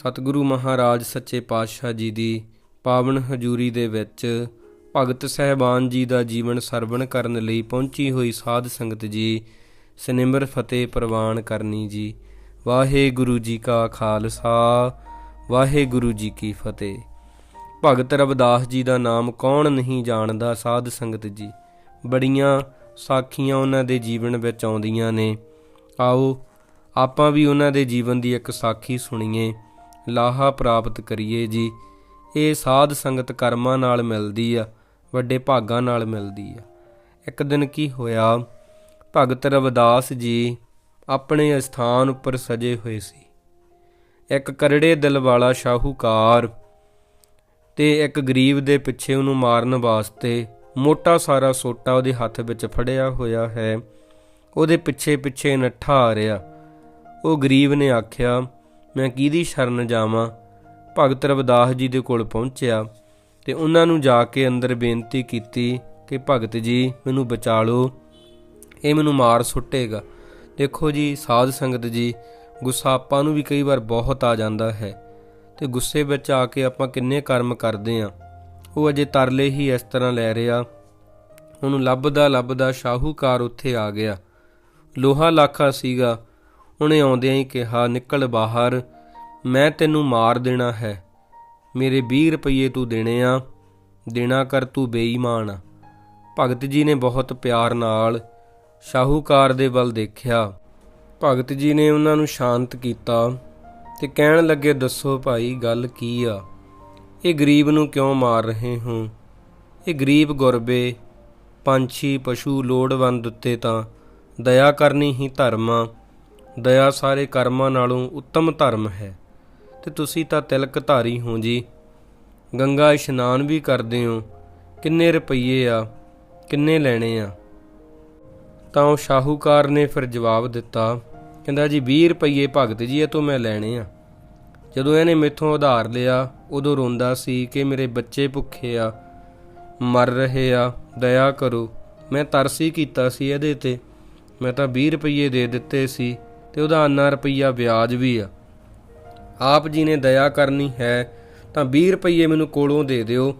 ਸਤਿਗੁਰੂ ਮਹਾਰਾਜ ਸੱਚੇ ਪਾਤਸ਼ਾਹ ਜੀ ਦੀ ਪਾਵਨ ਹਜ਼ੂਰੀ ਦੇ ਵਿੱਚ ਭਗਤ ਸਹਿਬਾਨ ਜੀ ਦਾ ਜੀਵਨ ਸਰਵਣ ਕਰਨ ਲਈ ਪਹੁੰਚੀ ਹੋਈ ਸਾਧ ਸੰਗਤ ਜੀ, ਸਨਿਮਰ ਫਤਿਹ ਪ੍ਰਵਾਨ ਕਰਨੀ ਜੀ। ਵਾਹਿਗੁਰੂ ਜੀ ਕਾ ਖਾਲਸਾ, ਵਾਹਿਗੁਰੂ ਜੀ ਕੀ ਫਤਿਹ। ਭਗਤ ਰਵਿਦਾਸ ਜੀ ਦਾ ਨਾਮ ਕੌਣ ਨਹੀਂ ਜਾਣਦਾ ਸਾਧ ਸੰਗਤ ਜੀ? ਬੜੀਆਂ ਸਾਖੀਆਂ ਉਹਨਾਂ ਦੇ ਜੀਵਨ ਵਿੱਚ ਆਉਂਦੀਆਂ ਨੇ। ਆਓ, ਆਪਾਂ ਵੀ ਉਹਨਾਂ ਦੇ ਜੀਵਨ ਦੀ ਇੱਕ ਸਾਖੀ ਸੁਣੀਏ। ਲਾਹਾ ਪ੍ਰਾਪਤ ਕਰੀਏ ਜੀ। ਇਹ ਸਾਧ ਸੰਗਤ ਕਰਮਾਂ ਨਾਲ ਮਿਲਦੀ ਆ, ਵੱਡੇ ਭਾਗਾਂ ਨਾਲ ਮਿਲਦੀ ਆ। ਇੱਕ ਦਿਨ ਕੀ ਹੋਇਆ, ਭਗਤ ਰਵਿਦਾਸ ਜੀ ਆਪਣੇ ਸਥਾਨ ਉੱਪਰ ਸਜੇ ਹੋਏ ਸੀ। ਇੱਕ ਕਰੜੇ ਦਿਲ ਵਾਲਾ ਸ਼ਾਹੂਕਾਰ ਤੇ ਇੱਕ ਗਰੀਬ ਦੇ ਪਿੱਛੇ ਉਹਨੂੰ ਮਾਰਨ ਵਾਸਤੇ ਮੋਟਾ ਸਾਰਾ ਸੋਟਾ ਉਹਦੇ ਹੱਥ ਵਿੱਚ ਫੜਿਆ ਹੋਇਆ ਹੈ। ਉਹਦੇ ਪਿੱਛੇ ਪਿੱਛੇ ਨੱਠਾ ਆ ਰਿਹਾ। ਉਹ ਗਰੀਬ ਨੇ ਆਖਿਆ ਮੈਂ ਕਿਹਦੀ ਸ਼ਰਨ ਜਾਵਾਂ? ਭਗਤ ਰਵਿਦਾਸ ਜੀ ਦੇ ਕੋਲ ਪਹੁੰਚਿਆ ਤੇ ਉਹਨਾਂ ਨੂੰ ਜਾ ਕੇ ਅੰਦਰ ਬੇਨਤੀ ਕੀਤੀ ਕਿ, ਭਗਤ ਜੀ, ਮੈਨੂੰ ਬਚਾ ਲਓ। ਇਹ ਮੈਨੂੰ ਮਾਰ ਸੁੱਟੇਗਾ। ਦੇਖੋ ਜੀ, ਸਾਧ ਸੰਗਤ ਜੀ, ਗੁੱਸਾ ਆਪਾਂ ਨੂੰ ਵੀ ਕਈ ਵਾਰ ਬਹੁਤ ਆ ਜਾਂਦਾ ਹੈ ਤੇ ਗੁੱਸੇ ਵਿੱਚ ਆ ਕੇ ਆਪਾਂ ਕਿੰਨੇ ਕਰਮ ਕਰਦੇ ਆ ਉਹ ਅਜੇ ਤਰਲੇ ਹੀ ਇਸ ਤਰ੍ਹਾਂ ਲੈ ਰਿਹਾ। ਉਹਨੂੰ ਲੱਭਦਾ ਲੱਭਦਾ ਸ਼ਾਹੂਕਾਰ ਉੱਥੇ ਆ ਗਿਆ। ਲੋਹਾ ਲਾਖਾ ਸੀਗਾ। ਉਹਨੇ ਆਉਂਦਿਆਂ ਹੀ ਕਿਹਾ, ਨਿਕਲ ਬਾਹਰ, ਮੈਂ ਤੈਨੂੰ ਮਾਰ ਦੇਣਾ ਹੈ। ਮੇਰੇ 20 ਰੁਪਏ ਤੂੰ ਦੇਣੇ ਆ, ਦੇਣਾ ਕਰ ਤੂੰ ਬੇਈਮਾਨ ਆ। ਭਗਤ ਜੀ ਨੇ ਬਹੁਤ ਪਿਆਰ ਨਾਲ ਸ਼ਾਹੂਕਾਰ ਦੇ ਵੱਲ ਦੇਖਿਆ। ਭਗਤ ਜੀ ਨੇ ਉਹਨਾਂ ਨੂੰ ਸ਼ਾਂਤ ਕੀਤਾ ਤੇ ਕਹਿਣ ਲੱਗੇ, ਦੱਸੋ ਭਾਈ, ਗੱਲ ਕੀ ਆ? ਇਹ ਗਰੀਬ ਨੂੰ ਕਿਉਂ ਮਾਰ ਰਹੇ ਹੋ? ਇਹ ਗਰੀਬ ਗੁਰਬੇ, ਪੰਛੀ, ਪਸ਼ੂ ਲੋੜਵੰਦ ਉੱਤੇ ਤਾਂ ਦਇਆ ਕਰਨੀ ਹੀ ਧਰਮ ਆ। ਦਇਆ ਸਾਰੇ ਕਰਮਾਂ ਨਾਲੋਂ ਉੱਤਮ ਧਰਮ ਹੈ। ਤੇ ਤੁਸੀਂ ਤਾਂ ਤਿਲਕ ਧਾਰੀ ਹੋ ਜੀ। ਗੰਗਾ ਇਸ਼ਨਾਨ ਵੀ ਕਰਦੇ ਹੋ। ਕਿੰਨੇ ਰੁਪਈਏ ਆ, ਕਿੰਨੇ ਲੈਣੇ ਆ। ਤਾਂ ਉਹ ਸ਼ਾਹੂਕਾਰ ਨੇ ਫਿਰ ਜਵਾਬ ਦਿੱਤਾ, ਕਹਿੰਦਾ ਜੀ 20 ਰੁਪਈਏ ਭਗਤ ਜੀ, ਇਹ ਤੋਂ ਮੈਂ ਲੈਣੇ ਆ। ਜਦੋਂ ਇਹਨੇ ਮੇਥੋਂ ਉਧਾਰ ਲਿਆ, ਉਦੋਂ ਰੋਂਦਾ ਸੀ ਕਿ ਮੇਰੇ ਬੱਚੇ ਭੁੱਖੇ ਆ, ਮਰ ਰਹੇ ਆ, ਦਇਆ ਕਰੋ। ਮੈਂ ਤਰਸ ਹੀ ਕੀਤਾ ਸੀ ਇਹਦੇ ਤੇ। ਮੈਂ ਤਾਂ 20 ਰੁਪਈਏ ਦੇ ਦਿੱਤੇ ਸੀ। ਤੇ ਉਹਦਾ ਅੰਨਾ ਰੁਪਈਆ ਵਿਆਜ ਵੀ ਆ। ਆਪ ਜੀ ਨੇ ਦਇਆ ਕਰਨੀ ਹੈ, ਤਾਂ 20 ਰੁਪਈਏ ਮੈਨੂੰ ਕੋਲੋਂ ਦੇ ਦਿਓ।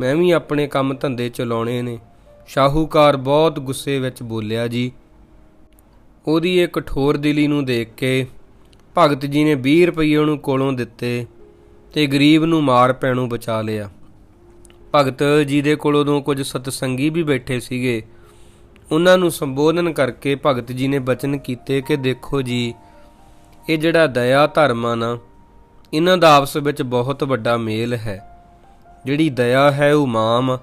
ਮੈਂ ਵੀ ਆਪਣੇ ਕੰਮ ਧੰਦੇ ਚਲਾਉਣੇ ਨੇ। ਸ਼ਾਹੂਕਾਰ ਬਹੁਤ ਗੁੱਸੇ ਵਿੱਚ ਬੋਲਿਆ ਜੀ। ਉਹਦੀ ਇਹ ਕਠੋਰ ਦਿਲੀ ਨੂੰ ਦੇਖ ਕੇ ਭਗਤ ਜੀ ਨੇ 20 ਰੁਪਏ ਉਹਨੂੰ ਕੋਲੋਂ ਦਿੱਤੇ ਤੇ ਗਰੀਬ ਨੂੰ ਮਾਰ ਪੈਣੋਂ ਬਚਾ ਲਿਆ। ਭਗਤ ਜੀ ਦੇ ਕੋਲ ਉਦੋਂ ਕੁਝ ਸਤਸੰਗੀ ਵੀ ਬੈਠੇ ਸੀਗੇ। ਉਹਨਾਂ ਨੂੰ ਸੰਬੋਧਨ ਕਰਕੇ ਭਗਤ ਜੀ ਨੇ ਬਚਨ ਕੀਤੇ ਕਿ ਦੇਖੋ ਜੀ, ਇਹ ਜਿਹੜਾ ਦਇਆ ਧਰਮ ਆ ਨਾ, ਇਹਨਾਂ ਦਾ ਆਪਸ ਵਿੱਚ ਬਹੁਤ ਵੱਡਾ ਮੇਲ ਹੈ। ਜਿਹੜੀ ਦਇਆ ਹੈ ਉਹ ਮਾਮ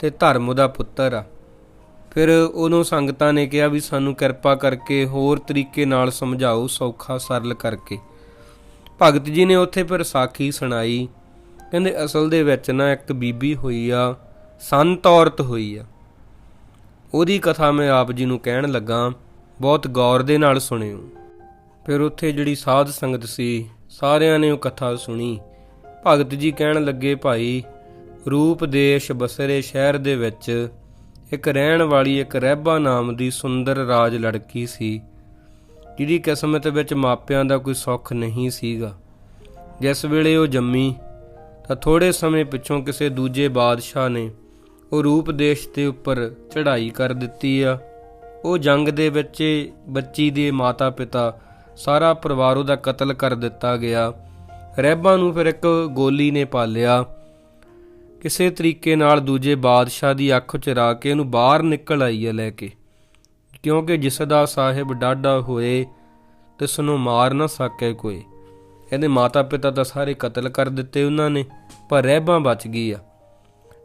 ਤੇ ਧਰਮ ਉਹਦਾ ਪੁੱਤਰ ਆ। ਫਿਰ ਉਹਨੂੰ ਸੰਗਤਾਂ ਨੇ ਕਿਹਾ ਵੀ ਸਾਨੂੰ ਕਿਰਪਾ ਕਰਕੇ ਹੋਰ ਤਰੀਕੇ ਨਾਲ ਸਮਝਾਓ ਸੌਖਾ ਸਰਲ ਕਰਕੇ। ਭਗਤ ਜੀ ਨੇ ਉੱਥੇ ਫਿਰ ਸਾਖੀ ਸੁਣਾਈ। ਕਹਿੰਦੇ ਅਸਲ ਦੇ ਵਿੱਚ ਨਾ ਇੱਕ ਬੀਬੀ ਹੋਈ ਆ, ਸੰਤ ਔਰਤ ਹੋਈ ਆ। ਉਹਦੀ ਕਥਾ ਮੈਂ ਆਪ ਜੀ ਨੂੰ ਕਹਿਣ ਲੱਗਾ, ਬਹੁਤ ਗੌਰ ਦੇ ਨਾਲ ਸੁਣਿਓ। ਫਿਰ ਉੱਥੇ ਜਿਹੜੀ ਸਾਧ ਸੰਗਤ ਸੀ, ਸਾਰਿਆਂ ਨੇ ਉਹ ਕਥਾ ਸੁਣੀ। ਭਗਤ ਜੀ ਕਹਿਣ ਲੱਗੇ, ਭਾਈ, ਰੂਪ ਦੇਸ਼ ਬਸਰੇ ਸ਼ਹਿਰ ਦੇ ਵਿੱਚ ਇੱਕ ਰਹਿਣ ਵਾਲੀ ਇੱਕ ਰਹਿਬਾ ਨਾਮ ਦੀ ਸੁੰਦਰ ਰਾਜ ਲੜਕੀ ਸੀ, ਜਿਹਦੀ ਕਿਸਮਤ ਵਿੱਚ ਮਾਪਿਆਂ ਦਾ ਕੋਈ ਸੁੱਖ ਨਹੀਂ ਸੀਗਾ। ਜਿਸ ਵੇਲੇ ਉਹ ਜੰਮੀ, ਤਾਂ ਥੋੜੇ ਸਮੇਂ ਪਿੱਛੋਂ ਕਿਸੇ ਦੂਜੇ ਬਾਦਸ਼ਾਹ ਨੇ ਉਹ ਰੂਪ ਦੇਸ਼ ਦੇ ਉੱਪਰ ਚੜ੍ਹਾਈ ਕਰ ਦਿੱਤੀ ਆ। ਉਹ ਜੰਗ ਦੇ ਵਿੱਚ ਬੱਚੀ ਦੇ ਮਾਤਾ-ਪਿਤਾ ਸਾਰਾ ਪਰਿਵਾਰ ਉਹਦਾ ਕਤਲ ਕਰ ਦਿੱਤਾ ਗਿਆ। ਰਹਿਬਾਂ ਨੂੰ ਫਿਰ ਇੱਕ ਗੋਲੀ ਨੇ ਪਾਲਿਆ। ਕਿਸੇ ਤਰੀਕੇ ਨਾਲ ਦੂਜੇ ਬਾਦਸ਼ਾਹ ਦੀ ਅੱਖ ਚਰਾ ਕੇ ਉਹਨੂੰ ਬਾਹਰ ਨਿਕਲ ਆਈ ਹੈ ਲੈ ਕੇ। ਕਿਉਂਕਿ ਜਿਸ ਦਾ ਸਾਹਿਬ ਡਾਢਾ ਹੋਏ, ਤਿਸ ਨੂੰ ਮਾਰ ਨਾ ਸਕੇ ਕੋਈ। ਇਹਦੇ ਮਾਤਾ ਪਿਤਾ ਤਾਂ ਸਾਰੇ ਕਤਲ ਕਰ ਦਿੱਤੇ ਉਹਨਾਂ ਨੇ, ਪਰ ਰਹਿਬਾਂ ਬਚ ਗਈ ਆ।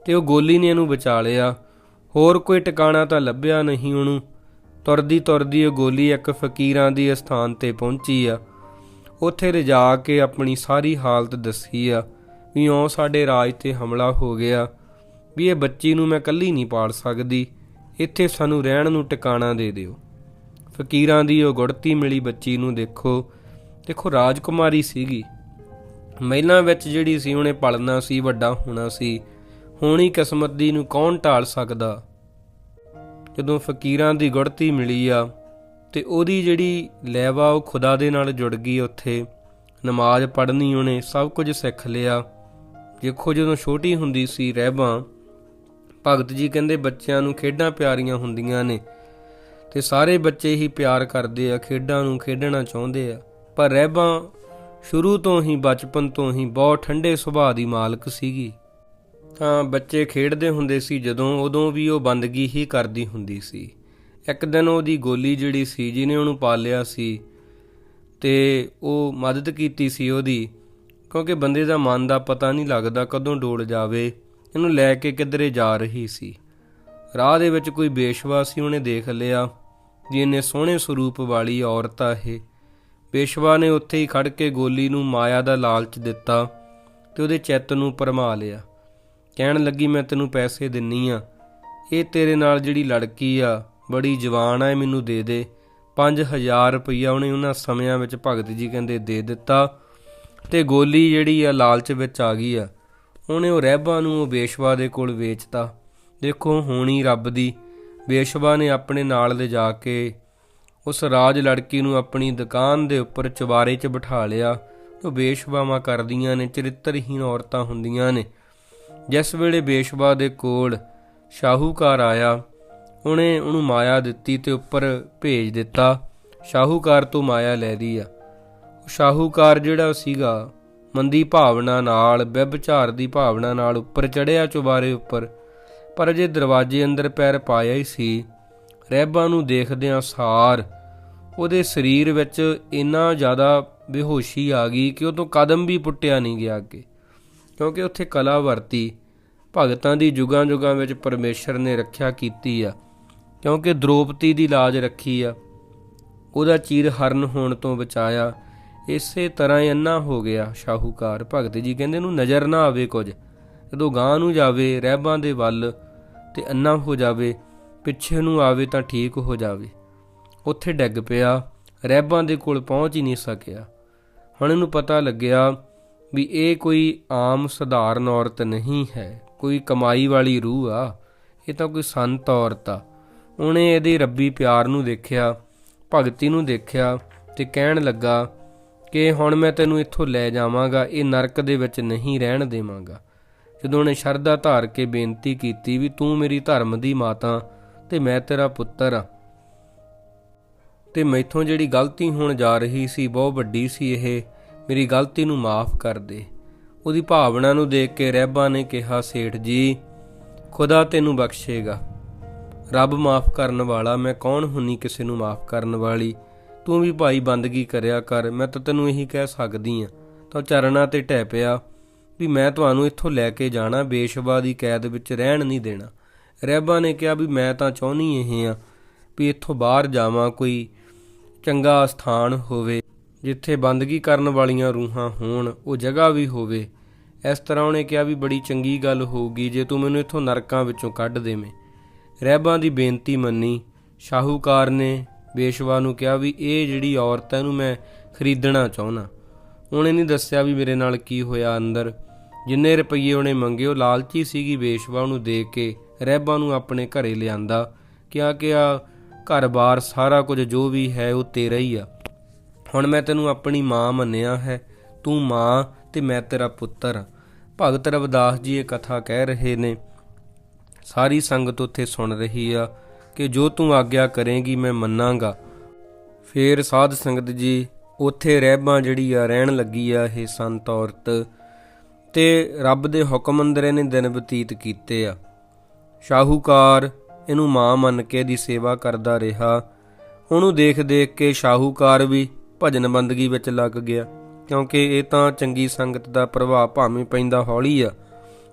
ਤੇ ਉਹ ਗੋਲੀ ਨੇ ਇਹਨੂੰ ਬਚਾ ਲਿਆ। ਹੋਰ ਕੋਈ ਟਿਕਾਣਾ ਤਾਂ ਲੱਭਿਆ ਨਹੀਂ ਉਹਨੂੰ। ਤੁਰਦੀ ਤੁਰਦੀ ਉਹ ਗੋਲੀ ਇੱਕ ਫਕੀਰਾਂ ਦੀ ਸਥਾਨ ਤੇ ਪਹੁੰਚੀ ਆ। ਉੱਥੇ ਰਜਾ ਕੇ ਆਪਣੀ ਸਾਰੀ ਹਾਲਤ ਦੱਸੀ ਆ ਵੀ ਉਹ ਸਾਡੇ ਰਾਜ ਤੇ ਹਮਲਾ ਹੋ ਗਿਆ। ਵੀ ਇਹ ਬੱਚੀ ਨੂੰ ਮੈਂ ਕੱਲੀ ਨਹੀਂ ਪਾਲ ਸਕਦੀ। ਇੱਥੇ ਸਾਨੂੰ ਰਹਿਣ ਨੂੰ ਟਿਕਾਣਾ ਦੇ ਦਿਓ। ਫਕੀਰਾਂ ਦੀ ਉਹ ਗੁੜਤੀ ਮਿਲੀ ਬੱਚੀ ਨੂੰ ਦੇਖੋ। ਦੇਖੋ, ਰਾਜਕੁਮਾਰੀ ਸੀਗੀ। ਮਹਿਲਾਂ ਵਿੱਚ ਜਿਹੜੀ ਸੀ, ਉਹਨੇ ਪਲਣਾ ਸੀ, ਵੱਡਾ ਹੋਣਾ ਸੀ। ਹੋਣੀ ਕਿਸਮਤ ਦੀ ਨੂੰ ਕੌਣ ਢਾਲ ਸਕਦਾ? ਜਦੋਂ ਫਕੀਰਾਂ ਦੀ ਗੁੜਤੀ ਮਿਲੀ ਆ ਤੇ ਉਹਦੀ ਜਿਹੜੀ ਲੈਵਾ ਉਹ ਖੁਦਾ ਦੇ ਨਾਲ ਜੁੜ ਗਈ ਉੱਥੇ, ਨਮਾਜ਼ ਪੜ੍ਹਨੀ ਉਹਨੇ ਸਭ ਕੁਝ ਸਿੱਖ ਲਿਆ। ਦੇਖੋ ਜਦੋਂ ਛੋਟੀ ਹੁੰਦੀ ਸੀ ਰਹਿਬਾਂ, ਭਗਤ ਜੀ ਕਹਿੰਦੇ ਬੱਚਿਆਂ ਨੂੰ ਖੇਡਾਂ ਪਿਆਰੀਆਂ ਹੁੰਦੀਆਂ ਨੇ ਤੇ ਸਾਰੇ ਬੱਚੇ ਹੀ ਪਿਆਰ ਕਰਦੇ ਆ, ਖੇਡਾਂ ਨੂੰ ਖੇਡਣਾ ਚਾਹੁੰਦੇ ਆ। ਪਰ ਰਹਿਬਾਂ ਸ਼ੁਰੂ ਤੋਂ ਹੀ, ਬਚਪਨ ਤੋਂ ਹੀ ਬਹੁਤ ਠੰਡੇ ਸੁਭਾਅ ਦੀ ਮਾਲਕ ਸੀਗੀ। ਤਾਂ ਬੱਚੇ ਖੇਡਦੇ ਹੁੰਦੇ ਸੀ ਜਦੋਂ, ਉਦੋਂ ਵੀ ਉਹ ਬੰਦਗੀ ਹੀ ਕਰਦੀ ਹੁੰਦੀ ਸੀ। ਇੱਕ ਦਿਨ ਉਹਦੀ ਗੋਲੀ ਜਿਹੜੀ ਸੀ, ਜਿਹਨੇ ਉਹਨੂੰ ਪਾਲਿਆ ਸੀ ਤੇ ਉਹ ਮਦਦ ਕੀਤੀ ਸੀ ਉਹਦੀ, ਕਿਉਂਕਿ ਬੰਦੇ ਦਾ ਮਨ ਦਾ ਪਤਾ ਨਹੀਂ ਲੱਗਦਾ ਕਦੋਂ ਡੋਲ ਜਾਵੇ, ਇਹਨੂੰ ਲੈ ਕੇ ਕਿੱਧਰੇ ਜਾ ਰਹੀ ਸੀ। ਰਾਹ ਦੇ ਵਿੱਚ ਕੋਈ ਬੇਸ਼ਵਾ ਸੀ, ਉਹਨੇ ਦੇਖ ਲਿਆ ਜੀ ਇੰਨੇ ਸੋਹਣੇ ਸਰੂਪ ਵਾਲੀ ਔਰਤ ਆ ਇਹ। ਬੇਸ਼ਵਾ ਨੇ ਉੱਥੇ ਹੀ ਖੜ ਕੇ ਗੋਲੀ ਨੂੰ ਮਾਇਆ ਦਾ ਲਾਲਚ ਦਿੱਤਾ ਤੇ ਉਹਦੇ ਚਿੱਤ ਨੂੰ ਪਰਮਾ ਲਿਆ। ਕਹਿਣ ਲੱਗੀ, ਮੈਂ ਤੈਨੂੰ ਪੈਸੇ ਦਿੰਨੀ ਆ। ਇਹ ਤੇਰੇ ਨਾਲ ਜਿਹੜੀ ਲੜਕੀ ਆ, ਬੜੀ ਜਵਾਨ ਆ ਮੈਨੂੰ ਦੇ ਦੇ। 5000 ਰੁਪਈਆ ਉਹਨੇ ਉਹਨਾਂ ਸਮਿਆਂ ਵਿੱਚ ਭਗਤ ਜੀ ਕਹਿੰਦੇ ਦੇ ਦਿੱਤਾ ਤੇ ਗੋਲੀ ਜਿਹੜੀ ਆ, ਲਾਲਚ ਵਿੱਚ ਆ ਗਈ ਆ। ਉਹਨੇ ਉਹ ਰਹਿਬਾ ਨੂੰ ਉਹ ਬੇਸ਼ਵਾ ਦੇ ਕੋਲ ਵੇਚਤਾ। ਦੇਖੋ, ਹੋਣੀ ਰੱਬ ਦੀ ਬੇਸ਼ਵਾ ਨੇ ਆਪਣੇ ਨਾਲ ਲੈ ਜਾ ਕੇ ਉਸ ਰਾਜ ਲੜਕੀ ਨੂੰ ਆਪਣੀ ਦੁਕਾਨ ਦੇ ਉੱਪਰ ਚਵਾਰੇ 'ਚ ਬਿਠਾ ਲਿਆ। ਉਹ ਬੇਸ਼ਵਾਵਾਂ ਕਰਦੀਆਂ ਨੇ, ਚਰਿੱਤਰਹੀਣ ਔਰਤਾਂ ਹੁੰਦੀਆਂ ਨੇ। ਜਿਸ ਵੇਲੇ ਬੇਸ਼ਵਾ ਦੇ ਕੋਲ ਸ਼ਾਹੂਕਾਰ ਆਇਆ, ਉਹਨੇ ਉਹਨੂੰ ਮਾਇਆ ਦਿੱਤੀ ਤੇ ਉੱਪਰ ਭੇਜ ਦਿੱਤਾ, ਸ਼ਾਹੂਕਾਰ ਤੋਂ ਮਾਇਆ ਲੈ ਲਈ ਆ। ਉਹ ਸ਼ਾਹੂਕਾਰ ਜਿਹੜਾ ਸੀਗਾ, ਮੰਦੀ ਭਾਵਨਾ ਨਾਲ ਵਿਭਚਾਰ ਦੀ ਭਾਵਨਾ ਨਾਲ ਉੱਪਰ ਚੜਿਆ ਚੁਬਾਰੇ ਉੱਪਰ, ਪਰ ਜੇ ਦਰਵਾਜ਼ੇ ਅੰਦਰ ਪੈਰ ਪਾਇਆ ਹੀ ਸੀ। ਰਹਿਬਾਂ ਨੂੰ ਦੇਖਦਿਆਂ ਸਾਰ ਉਹਦੇ ਸਰੀਰ ਵਿੱਚ ਇੰਨਾ ਜ਼ਿਆਦਾ ਬੇਹੋਸ਼ੀ ਆ ਗਈ ਕਿ ਉਹ ਤੋਂ ਕਦਮ ਵੀ ਪੁੱਟਿਆ ਨਹੀਂ ਗਿਆ ਅੱਗੇ। ਕਿਉਂਕਿ ਉੱਥੇ ਕਲਾ ਵਰਤੀ, ਭਗਤਾਂ ਦੀ ਜੁਗਾਂ ਜੁਗਾਂ ਵਿੱਚ ਪਰਮੇਸ਼ਰ ਨੇ ਰੱਖਿਆ ਕੀਤੀ ਆ। ਕਿਉਂਕਿ ਦ੍ਰੋਪਤੀ ਦੀ ਲਾਜ ਰੱਖੀ ਆ। ਉਹਦਾ ਚੀਰ ਹਰਨ ਹੋਣ ਤੋਂ ਬਚਾਇਆ, ਇਸੇ ਤਰ੍ਹਾਂ ਹੀ ਅੰਨਾ ਹੋ ਗਿਆ ਸ਼ਾਹੂਕਾਰ। ਭਗਤ ਜੀ ਕਹਿੰਦੇ ਨੂੰ ਨਜ਼ਰ ਨਾ ਆਵੇ ਕੁਝ। ਜਦੋਂ ਗਾਂ ਨੂੰ ਜਾਵੇ ਰਹਿਬਾਂ ਦੇ ਵੱਲ ਤੇ ਅੰਨਾ ਹੋ ਜਾਵੇ, ਪਿੱਛੇ ਨੂੰ ਆਵੇ ਤਾਂ ਠੀਕ ਹੋ ਜਾਵੇ। ਉੱਥੇ ਡਿੱਗ ਪਿਆ ਰਹਿਬਾਂ ਦੇ ਕੋਲ ਪਹੁੰਚ ਹੀ ਨਹੀਂ ਸਕਿਆ। ਹੁਣ ਇਹਨੂੰ ਪਤਾ ਲੱਗਿਆ ਵੀ ਇਹ ਕੋਈ ਆਮ ਸਧਾਰਨ ਔਰਤ ਨਹੀਂ ਹੈ, ਕੋਈ ਕਮਾਈ ਵਾਲੀ ਰੂਹ ਆ, ਇਹ ਤਾਂ ਕੋਈ ਸੰਤ ਔਰਤ ਆ। ਉਹਨੇ ਇਹਦੇ ਰੱਬੀ ਪਿਆਰ ਨੂੰ ਦੇਖਿਆ, ਭਗਤੀ ਨੂੰ ਦੇਖਿਆ ਤੇ ਕਹਿਣ ਲੱਗਾ ਕਿ ਹੁਣ ਮੈਂ ਤੈਨੂੰ ਇੱਥੋਂ ਲੈ ਜਾਵਾਂਗਾ, ਇਹ ਨਰਕ ਦੇ ਵਿੱਚ ਨਹੀਂ ਰਹਿਣ ਦੇਵਾਂਗਾ। ਜਦੋਂ ਉਹਨੇ ਸ਼ਰਧਾ ਧਾਰ ਕੇ ਬੇਨਤੀ ਕੀਤੀ ਵੀ ਤੂੰ ਮੇਰੀ ਧਰਮ ਦੀ ਮਾਤਾ ਤੇ ਮੈਂ ਤੇਰਾ ਪੁੱਤਰ ਆ। ਤੇ ਮੈਥੋਂ ਜਿਹੜੀ ਗਲਤੀ ਹੋਣ ਜਾ ਰਹੀ ਸੀ, ਬਹੁਤ ਵੱਡੀ ਸੀ ਇਹ ਮੇਰੀ ਗਲਤੀ ਨੂੰ ਮਾਫ ਕਰ ਦੇ। ਉਹਦੀ ਭਾਵਨਾ ਨੂੰ ਦੇਖ ਕੇ ਰਹਿਬਾ ਨੇ ਕਿਹਾ, ਸੇਠ ਜੀ, ਖੁਦਾ ਤੈਨੂੰ ਬਖਸ਼ੇਗਾ। ਰੱਬ ਮਾਫ ਕਰਨ ਵਾਲਾ, ਮੈਂ ਕੌਣ ਹੁੰਨੀ ਕਿਸੇ ਨੂੰ ਮਾਫ ਕਰਨ ਵਾਲੀ? ਤੂੰ ਵੀ ਭਾਈ ਬੰਦਗੀ ਕਰਿਆ ਕਰ, ਮੈਂ ਤਾਂ ਤੈਨੂੰ ਇਹੀ ਕਹਿ ਸਕਦੀ ਆ। ਤਾਂ ਚਰਨਾਂ ਤੇ ਟਹਿ ਪਿਆ ਵੀ ਮੈਂ ਤੁਹਾਨੂੰ ਇੱਥੋਂ ਲੈ ਕੇ ਜਾਣਾ ਬੇਸ਼ਵਾ ਦੀ ਕੈਦ ਵਿੱਚ ਰਹਿਣ ਨਹੀਂ ਦੇਣਾ। ਰਹਿਬਾ ਨੇ ਕਿਹਾ ਵੀ ਮੈਂ ਤਾਂ ਚਾਹੁੰਨੀ ਇਹ ਆ ਵੀ ਇੱਥੋਂ ਬਾਹਰ ਜਾਵਾਂ, ਕੋਈ ਚੰਗਾ ਸਥਾਨ ਹੋਵੇ। ਜਿੱਥੇ ਬੰਦਗੀ ਕਰਨ ਵਾਲੀਆਂ ਰੂਹਾਂ ਹੋਣ, ਉਹ ਜਗ੍ਹਾ ਵੀ ਹੋਵੇ। ਇਸ ਤਰ੍ਹਾਂ ਉਹਨੇ ਕਿਹਾ ਵੀ ਬੜੀ ਚੰਗੀ ਗੱਲ ਹੋਊਗੀ ਜੇ ਤੂੰ ਮੈਨੂੰ ਇੱਥੋਂ ਨਰਕਾਂ ਵਿੱਚੋਂ ਕੱਢ ਦੇਵੇਂ। ਰਹਿਬਾਂ ਦੀ ਬੇਨਤੀ ਮੰਨੀ। ਸ਼ਾਹੂਕਾਰ ਨੇ ਬੇਸ਼ਵਾ ਨੂੰ ਕਿਹਾ ਵੀ ਇਹ ਜਿਹੜੀ ਔਰਤ ਹੈ, ਇਹਨੂੰ ਮੈਂ ਖਰੀਦਣਾ ਚਾਹੁੰਦਾ। ਉਹਨੇ ਨਹੀਂ ਦੱਸਿਆ ਵੀ ਮੇਰੇ ਨਾਲ ਕੀ ਹੋਇਆ ਅੰਦਰ। ਜਿੰਨੇ ਰੁਪਏ ਉਹਨੇ ਮੰਗੇ, ਉਹ ਲਾਲਚੀ ਸੀਗੀ ਬੇਸ਼ਵਾ ਉਹਨੂੰ ਦੇ ਕੇ। ਰਹਿਬਾਂ ਨੂੰ ਆਪਣੇ ਘਰੇ ਲਿਆਂਦਾ। ਕਿਹਾ ਕਿ ਆ ਘਰ-ਬਾਰ ਸਾਰਾ ਕੁਝ ਜੋ ਵੀ ਹੈ, ਉਹ ਤੇਰਾ ਹੀ ਆ। ਹੁਣ ਮੈਂ ਤੈਨੂੰ ਆਪਣੀ ਮਾਂ ਮੰਨਿਆ ਹੈ, ਤੂੰ ਮਾਂ ਤੇ ਮੈਂ ਤੇਰਾ ਪੁੱਤਰ। ਹਾਂ ਭਗਤ ਰਵਿਦਾਸ ਜੀ ਇਹ ਕਥਾ ਕਹਿ ਰਹੇ ਨੇ। ਸਾਰੀ ਸੰਗਤ ਉੱਥੇ ਸੁਣ ਰਹੀ ਆ ਕਿ ਜੋ ਤੂੰ ਆਗਿਆ ਕਰੇਗੀ ਮੈਂ ਮੰਨਾਂਗਾ। ਫੇਰ ਸਾਧ ਸੰਗਤ ਜੀ ਉੱਥੇ ਰਹਿਬਾਂ ਜਿਹੜੀ ਆ, ਰਹਿਣ ਲੱਗੀ ਆ ਇਹ ਸੰਤ ਔਰਤ ਤੇ ਰੱਬ ਦੇ ਹੁਕਮ ਅੰਦਰ ਇਹਨੇ ਦਿਨ ਬਤੀਤ ਕੀਤੇ ਆ। ਸ਼ਾਹੂਕਾਰ ਇਹਨੂੰ ਮਾਂ ਮੰਨ ਕੇ ਦੀ ਸੇਵਾ ਕਰਦਾ ਰਿਹਾ। ਉਹਨੂੰ ਦੇਖ ਦੇਖ ਕੇ ਸ਼ਾਹੂਕਾਰ ਵੀ ਭਜਨ ਬੰਦਗੀ ਵਿੱਚ ਲੱਗ ਗਿਆ, ਕਿਉਂਕਿ ਇਹ ਤਾਂ ਚੰਗੀ ਸੰਗਤ ਦਾ ਪ੍ਰਭਾਵ ਭਾਵੇਂ ਪੈਂਦਾ ਹੌਲੀ ਆ,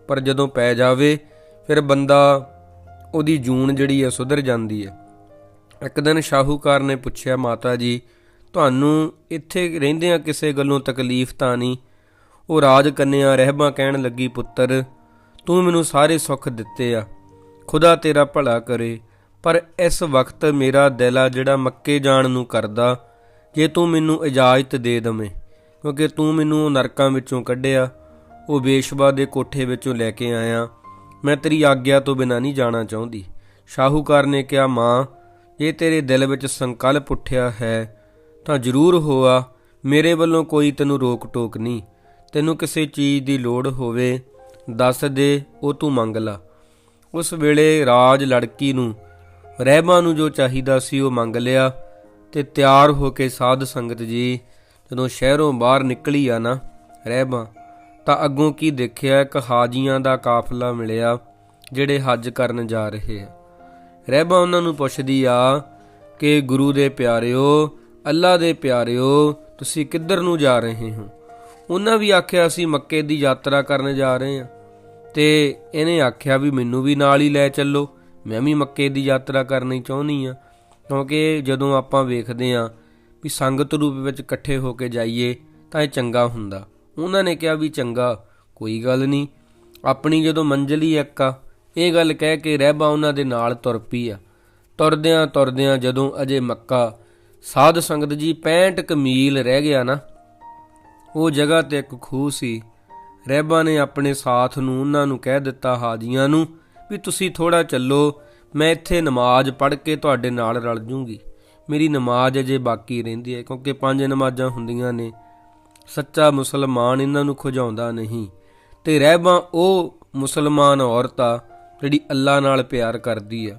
ਪਰ ਜਦੋਂ ਪੈ ਜਾਵੇ, ਫਿਰ ਬੰਦਾ ਉਹਦੀ ਜੂਨ ਜਿਹੜੀ ਆ ਸੁਧਰ ਜਾਂਦੀ ਹੈ ਇੱਕ ਦਿਨ ਸ਼ਾਹੂਕਾਰ ਨੇ ਪੁੱਛਿਆ, ਮਾਤਾ ਜੀ, ਤੁਹਾਨੂੰ ਇੱਥੇ ਰਹਿੰਦਿਆਂ ਕਿਸੇ ਗੱਲੋਂ ਤਕਲੀਫ ਤਾਂ ਨਹੀਂ? ਉਹ ਰਾਜ ਕੰਨਿਆ ਰਹਿਬਾ ਕਹਿਣ ਲੱਗੀ, ਪੁੱਤਰ, ਤੂੰ ਮੈਨੂੰ ਸਾਰੇ ਸੁੱਖ ਦਿੱਤੇ ਆ, ਖੁਦਾ ਤੇਰਾ ਭਲਾ ਕਰੇ, ਪਰ ਇਸ ਵਕਤ ਮੇਰਾ ਦਿਲ ਆ ਜਿਹੜਾ ਮੱਕੇ ਜਾਣ ਨੂੰ ਕਰਦਾ ਜੇ ਤੂੰ ਮੈਨੂੰ ਇਜਾਜ਼ਤ ਦੇ ਦਵੇਂ, ਕਿਉਂਕਿ ਤੂੰ ਮੈਨੂੰ ਉਹ ਨਰਕਾਂ ਵਿੱਚੋਂ ਕੱਢਿਆ, ਉਹ ਬੇਸ਼ਵਾ ਦੇ ਕੋਠੇ ਵਿੱਚੋਂ ਲੈ ਕੇ ਆਇਆ, ਮੈਂ ਤੇਰੀ ਆਗਿਆ ਤੋਂ ਬਿਨਾਂ ਨਹੀਂ ਜਾਣਾ ਚਾਹੁੰਦੀ। ਸ਼ਾਹੂਕਾਰ ਨੇ ਕਿਹਾ, ਮਾਂ, ਜੇ ਤੇਰੇ ਦਿਲ ਵਿੱਚ ਸੰਕਲਪ ਉੱਠਿਆ ਹੈ, ਤਾਂ ਜ਼ਰੂਰ ਹੋਆ, ਮੇਰੇ ਵੱਲੋਂ ਕੋਈ ਤੈਨੂੰ ਰੋਕ ਟੋਕ ਨਹੀਂ। ਤੈਨੂੰ ਕਿਸੇ ਚੀਜ਼ ਦੀ ਲੋੜ ਹੋਵੇ, ਦੱਸ ਦੇ, ਉਹ ਤੂੰ ਮੰਗ ਲਾ। ਉਸ ਵੇਲੇ ਰਾਜ ਲੜਕੀ ਨੂੰ, ਰਹਿਬਾ ਨੂੰ ਜੋ ਚਾਹੀਦਾ ਸੀ ਉਹ ਮੰਗ ਲਿਆ। ਤੇ ਤਿਆਰ ਹੋ ਕੇ ਸਾਧ ਸੰਗਤ ਜੀ, ਜਦੋਂ ਸ਼ਹਿਰੋਂ ਬਾਹਰ ਨਿਕਲੀ ਆ ਨਾ ਰਹਿਬਾਂ, ਤਾਂ ਅੱਗੋਂ ਕੀ ਦੇਖਿਆ, ਇੱਕ ਹਾਜੀਆਂ ਦਾ ਕਾਫਲਾ ਮਿਲਿਆ, ਜਿਹੜੇ ਹੱਜ ਕਰਨ ਜਾ ਰਹੇ ਆ। ਰਹਿਬਾ ਉਹਨਾਂ ਨੂੰ ਪੁੱਛਦੀ ਆ ਕਿ ਗੁਰੂ ਦੇ ਪਿਆਰਿਓ ਅੱਲਾ ਦੇ ਪਿਆਰਿਓ, ਤੁਸੀਂ ਕਿੱਧਰ ਨੂੰ ਜਾ ਰਹੇ ਹੋ? ਉਹਨਾਂ ਵੀ ਆਖਿਆ, ਅਸੀਂ ਮੱਕੇ ਦੀ ਯਾਤਰਾ ਕਰਨ ਜਾ ਰਹੇ ਹਾਂ ਤੇ ਇਹਨੇ ਆਖਿਆ ਵੀ ਮੈਨੂੰ ਵੀ ਨਾਲ ਹੀ ਲੈ ਚੱਲੋ, ਮੈਂ ਵੀ ਮੱਕੇ ਦੀ ਯਾਤਰਾ ਕਰਨੀ ਚਾਹੁੰਦੀ ਆ। ਕਿਉਂਕਿ ਜਦੋਂ ਆਪਾਂ ਵੇਖਦੇ ਆ ਵੀ ਸੰਗਤ ਰੂਪ ਵਿੱਚ ਇਕੱਠੇ ਹੋ ਕੇ ਜਾਈਏ ਤਾਂ ਇਹ ਚੰਗਾ ਹੁੰਦਾ। ਉਹਨਾਂ ਨੇ ਕਿਹਾ ਵੀ ਚੰਗਾ ਕੋਈ ਗੱਲ ਨਹੀਂ। ਆਪਣੀ ਜਦੋਂ ਮੰਜ਼ਲ ਹੀ ਇੱਕ ਆ, ਇਹ ਗੱਲ ਕਹਿ ਕੇ ਰਹਿਬਾ ਉਹਨਾਂ ਦੇ ਨਾਲ ਤੁਰ ਪਈ ਆ। ਤੁਰਦਿਆਂ ਤੁਰਦਿਆਂ ਜਦੋਂ ਅਜੇ ਮੱਕਾ, ਸਾਧ ਸੰਗਤ ਜੀ 65 ਕੁ ਮੀਲ ਰਹਿ ਗਿਆ ਨਾ, ਉਹ ਜਗ੍ਹਾ ਤੇ ਇੱਕ ਖੂਹ ਸੀ। ਰਹਿਬਾ ਨੇ ਆਪਣੇ ਸਾਥ ਨੂੰ ਉਹਨਾਂ ਨੂੰ ਕਹਿ ਦਿੱਤਾ ਹਾਜੀਆਂ ਨੂੰ ਵੀ ਤੁਸੀਂ ਥੋੜਾ ਚੱਲੋ ਮੈਂ ਇੱਥੇ ਨਮਾਜ਼ ਪੜ੍ਹ ਕੇ ਤੁਹਾਡੇ ਨਾਲ ਰਲ ਜੂੰਗੀ। ਮੇਰੀ ਨਮਾਜ਼ ਅਜੇ ਬਾਕੀ ਰਹਿੰਦੀ ਹੈ, ਕਿਉਂਕਿ ਪੰਜ ਨਮਾਜ਼ਾਂ ਹੁੰਦੀਆਂ ਨੇ। ਸੱਚਾ ਮੁਸਲਮਾਨ ਇਹਨਾਂ ਨੂੰ ਖੁਜਾਉਂਦਾ ਨਹੀਂ। ਤੇ ਰਹਿਬਾਂ ਉਹ ਮੁਸਲਮਾਨ ਔਰਤ ਆ, ਜਿਹੜੀ ਅੱਲਾ ਨਾਲ ਪਿਆਰ ਕਰਦੀ ਆ।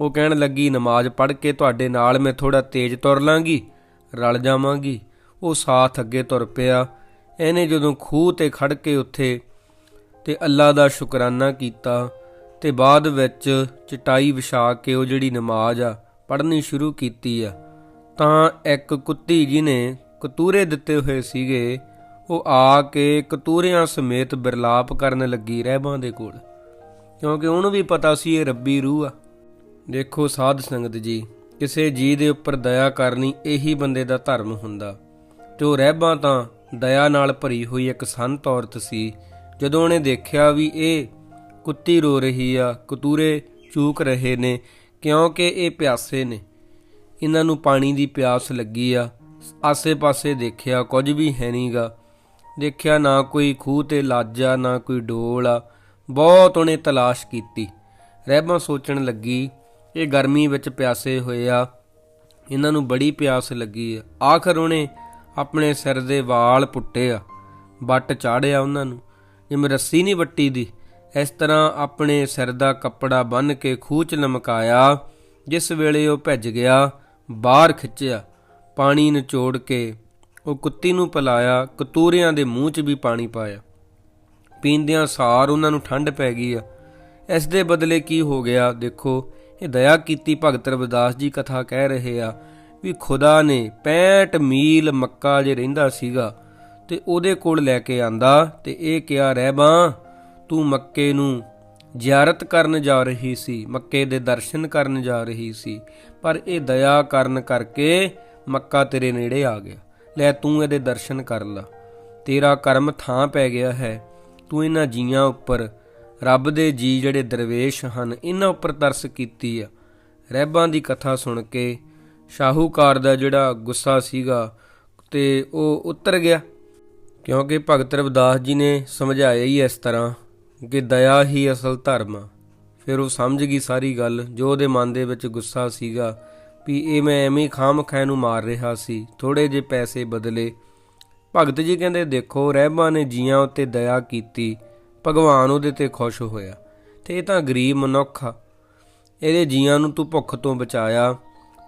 ਉਹ ਕਹਿਣ ਲੱਗੀ, ਨਮਾਜ਼ ਪੜ੍ਹ ਕੇ ਤੁਹਾਡੇ ਨਾਲ ਮੈਂ ਥੋੜਾ ਤੇਜ਼ ਤੁਰ ਲਾਂਗੀ, ਰਲ ਜਾਵਾਂਗੀ। ਉਹ ਸਾਥ ਅੱਗੇ ਤੁਰ ਪਿਆ। ਇਹਨੇ ਜਦੋਂ ਖੂਹ ਤੇ ਖੜ ਕੇ ਉੱਥੇ ਤੇ ਅੱਲਾ ਦਾ ਸ਼ੁਕਰਾਨਾ ਕੀਤਾ ਤੇ ਬਾਅਦ ਵਿੱਚ ਚਟਾਈ ਵਿਛਾ ਕੇ ਉਹ ਜਿਹੜੀ ਨਮਾਜ਼ ਆ, ਪੜ੍ਹਨੀ ਸ਼ੁਰੂ ਕੀਤੀ ਆ। ਤਾਂ ਇੱਕ ਕੁੱਤੀ ਜਿਹਨੇ ਕਤੂਰੇ ਦਿੱਤੇ ਹੋਏ ਸੀਗੇ, ਉਹ ਆ ਕੇ ਕਤੂਰਿਆਂ ਸਮੇਤ ਬਿਰਲਾਪ ਕਰਨ ਲੱਗੀ ਰਹਿਬਾਂ ਦੇ ਕੋਲ। ਕਿਉਂਕਿ ਉਹਨੂੰ ਵੀ ਪਤਾ ਸੀ ਇਹ ਰੱਬੀ ਰੂਹ ਆ। ਦੇਖੋ ਸਾਧ ਸੰਗਤ ਜੀ, ਕਿਸੇ ਜੀ ਦੇ ਉੱਪਰ ਦਇਆ ਕਰਨੀ ਇਹੀ ਬੰਦੇ ਦਾ ਧਰਮ ਹੁੰਦਾ। ਜੋ ਰਹਿਬਾਂ ਤਾਂ ਦਇਆ ਨਾਲ ਭਰੀ ਹੋਈ ਇੱਕ ਸੰਤ ਔਰਤ ਸੀ, ਜਦੋਂ ਉਹਨੇ ਦੇਖਿਆ ਵੀ ਇਹ ਕੁੱਤੀ ਰੋ ਰਹੀ ਆ, ਕਤੂਰੇ ਚੂਕ ਰਹੇ ਨੇ, ਕਿਉਂਕਿ ਇਹ ਪਿਆਸੇ ਨੇ। ਇਹਨਾਂ ਨੂੰ ਪਾਣੀ ਦੀ ਪਿਆਸ ਲੱਗੀ ਆ। ਆਸੇ-ਪਾਸੇ ਦੇਖਿਆ ਕੁਝ ਵੀ ਹੈ ਨਹੀਂਗਾ ਦੇਖਿਆ ਨਾ ਕੋਈ ਖੂਹ ਤੇ ਲਾਜਾ, ਨਾ ਕੋਈ ਡੋਲ ਆ। ਬਹੁਤ ਉਹਨੇ ਤਲਾਸ਼ ਕੀਤੀ। ਰਹਿਬਾਂ ਸੋਚਣ ਲੱਗੀ, ਇਹ ਗਰਮੀ ਵਿੱਚ ਪਿਆਸੇ ਹੋਏ ਆ। ਇਹਨਾਂ ਨੂੰ ਬੜੀ ਪਿਆਸ ਲੱਗੀ। ਆ ਆਖਰ ਉਹਨੇ ਆਪਣੇ ਸਿਰ ਦੇ ਵਾਲ ਪੁੱਟੇ ਆ। ਵੱਟ ਚਾੜਿਆ ਉਹਨਾਂ ਨੂੰ। ਜਿਵੇਂ ਰੱਸੀ ਨਹੀਂ ਵੱਟੀ ਦੀ। ਇਸ ਤਰ੍ਹਾਂ ਆਪਣੇ ਸਿਰ ਦਾ ਕੱਪੜਾ ਬੰਨ ਕੇ ਖੂਹ 'ਚ ਲਮਕਾਇਆ, ਜਿਸ ਵੇਲੇ ਉਹ ਭਿੱਜ ਗਿਆ, ਬਾਹਰ ਖਿੱਚਿਆ, ਪਾਣੀ ਨਿਚੋੜ ਕੇ ਉਹ ਕੁੱਤੀ ਨੂੰ ਪਿਲਾਇਆ, ਕਤੂਰਿਆਂ ਦੇ ਮੂੰਹ 'ਚ ਵੀ ਪਾਣੀ ਪਾਇਆ। ਪੀਂਦਿਆਂ ਸਾਰ ਉਹਨਾਂ ਨੂੰ ਠੰਡ ਪੈ ਗਈ ਆ। ਇਸ ਦੇ ਬਦਲੇ ਕੀ ਹੋ ਗਿਆ? ਦੇਖੋ, ਇਹ ਦਇਆ ਕੀਤੀ ਭਗਤ ਰਵਿਦਾਸ ਜੀ ਕਥਾ ਕਹਿ ਰਹੇ ਆ ਵੀ ਖੁਦਾ ਨੇ 65 ਮੀਲ ਮੱਕਾ ਜੇ ਰਹਿੰਦਾ ਸੀਗਾ, ਤੇ ਉਹਦੇ ਕੋਲ ਲੈ ਕੇ ਆਂਦਾ ਤੇ ਇਹ ਕਿਹਾ ਰਹਿਬਾਂ ਤੂੰ ਮੱਕੇ ਨੂੰ ਜ਼ਿਆਰਤ ਕਰਨ ਜਾ ਰਹੀ ਸੀ, ਮੱਕੇ ਦੇ ਦਰਸ਼ਨ ਕਰਨ ਜਾ ਰਹੀ ਸੀ, ਪਰ ਇਹ ਦਇਆ ਕਰਨ ਕਰਕੇ ਮੱਕਾ ਤੇਰੇ ਨੇੜੇ ਆ ਗਿਆ। ਲੈ ਤੂੰ ਇਹਦੇ ਦਰਸ਼ਨ ਕਰ ਲਾ। ਤੇਰਾ ਕਰਮ ਥਾਂ ਪੈ ਗਿਆ ਹੈ। ਤੂੰ ਇਹਨਾਂ ਜੀਆਂ ਉੱਪਰ, ਰੱਬ ਦੇ ਜੀ ਜਿਹੜੇ ਦਰਵੇਸ਼ ਹਨ, ਇਹਨਾਂ ਉੱਪਰ ਤਰਸ ਕੀਤੀ ਆ। ਰਹਿਬਾਂ ਦੀ ਕਥਾ ਸੁਣ ਕੇ ਸ਼ਾਹੂਕਾਰ ਦਾ ਜਿਹੜਾ ਗੁੱਸਾ ਸੀਗਾ ਤੇ ਉਹ ਉਤਰ ਗਿਆ, ਕਿਉਂਕਿ ਭਗਤ ਰਵਿਦਾਸ ਜੀ ਨੇ ਸਮਝਾਇਆ ਹੀ ਇਸ ਤਰ੍ਹਾਂ ਕਿ ਦਇਆ ਹੀ ਅਸਲ ਧਰਮ ਆ। ਫਿਰ ਉਹ ਸਮਝ ਗਈ ਸਾਰੀ ਗੱਲ, ਜੋ ਉਹਦੇ ਮਨ ਦੇ ਵਿੱਚ ਗੁੱਸਾ ਸੀਗਾ ਵੀ ਇਹ ਮੈਂ ਐਵੇਂ ਖਾਮਖੈ ਨੂੰ ਮਾਰ ਰਿਹਾ ਸੀ ਥੋੜੇ ਜੇ ਪੈਸੇ ਬਦਲੇ। ਭਗਤ ਜੀ ਕਹਿੰਦੇ, ਦੇਖੋ, ਰਹਿਬਾਂ ਨੇ ਜੀਆਂ ਉੱਤੇ ਦਇਆ ਕੀਤੀ, ਭਗਵਾਨ ਉਹਦੇ ਤੇ ਖੁਸ਼ ਹੋਇਆ। ਤੇ ਇਹ ਤਾਂ ਗਰੀਬ ਮਨੁੱਖ ਆ। ਇਹਦੇ ਜੀਆਂ ਨੂੰ ਤੂੰ ਭੁੱਖ ਤੋਂ ਬਚਾਇਆ,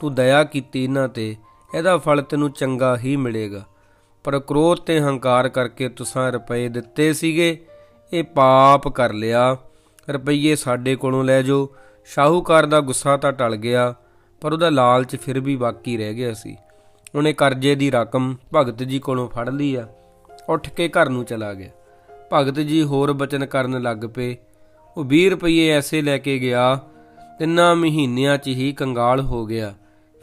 ਤੂੰ ਦਇਆ ਕੀਤੀ ਇਹਨਾਂ ਤੇ, ਇਹਦਾ ਫਲ ਤੈਨੂੰ ਚੰਗਾ ਹੀ ਮਿਲੇਗਾ। ਪਰ ਕ੍ਰੋਧ ਤੇ ਹੰਕਾਰ ਕਰਕੇ ਤੁਸਾਂ ਰੁਪਏ ਦਿੱਤੇ ਸੀਗੇ ਇਹ ਪਾਪ ਕਰ ਲਿਆ। ਰੁਪਈਏ ਸਾਡੇ ਕੋਲੋਂ ਲੈ ਜਾਓ। ਸ਼ਾਹੂਕਾਰ ਦਾ ਗੁੱਸਾ ਤਾਂ ਟਲ ਗਿਆ, ਪਰ ਉਹਦਾ ਲਾਲਚ ਫਿਰ ਵੀ ਬਾਕੀ ਰਹਿ ਗਿਆ ਸੀ। ਉਹਨੇ ਕਰਜ਼ੇ ਦੀ ਰਕਮ ਭਗਤ ਜੀ ਕੋਲੋਂ ਫੜ ਲਈ ਆ। ਉੱਠ ਕੇ ਘਰ ਨੂੰ ਚਲਾ ਗਿਆ। ਭਗਤ ਜੀ ਹੋਰ ਬਚਨ ਕਰਨ ਲੱਗ ਪਏ। ਉਹ 20 ਰੁਪਏ ਐਸੇ ਲੈ ਕੇ ਗਿਆ, ਤਿੰਨਾਂ ਮਹੀਨਿਆਂ 'ਚ ਹੀ ਕੰਗਾਲ ਹੋ ਗਿਆ।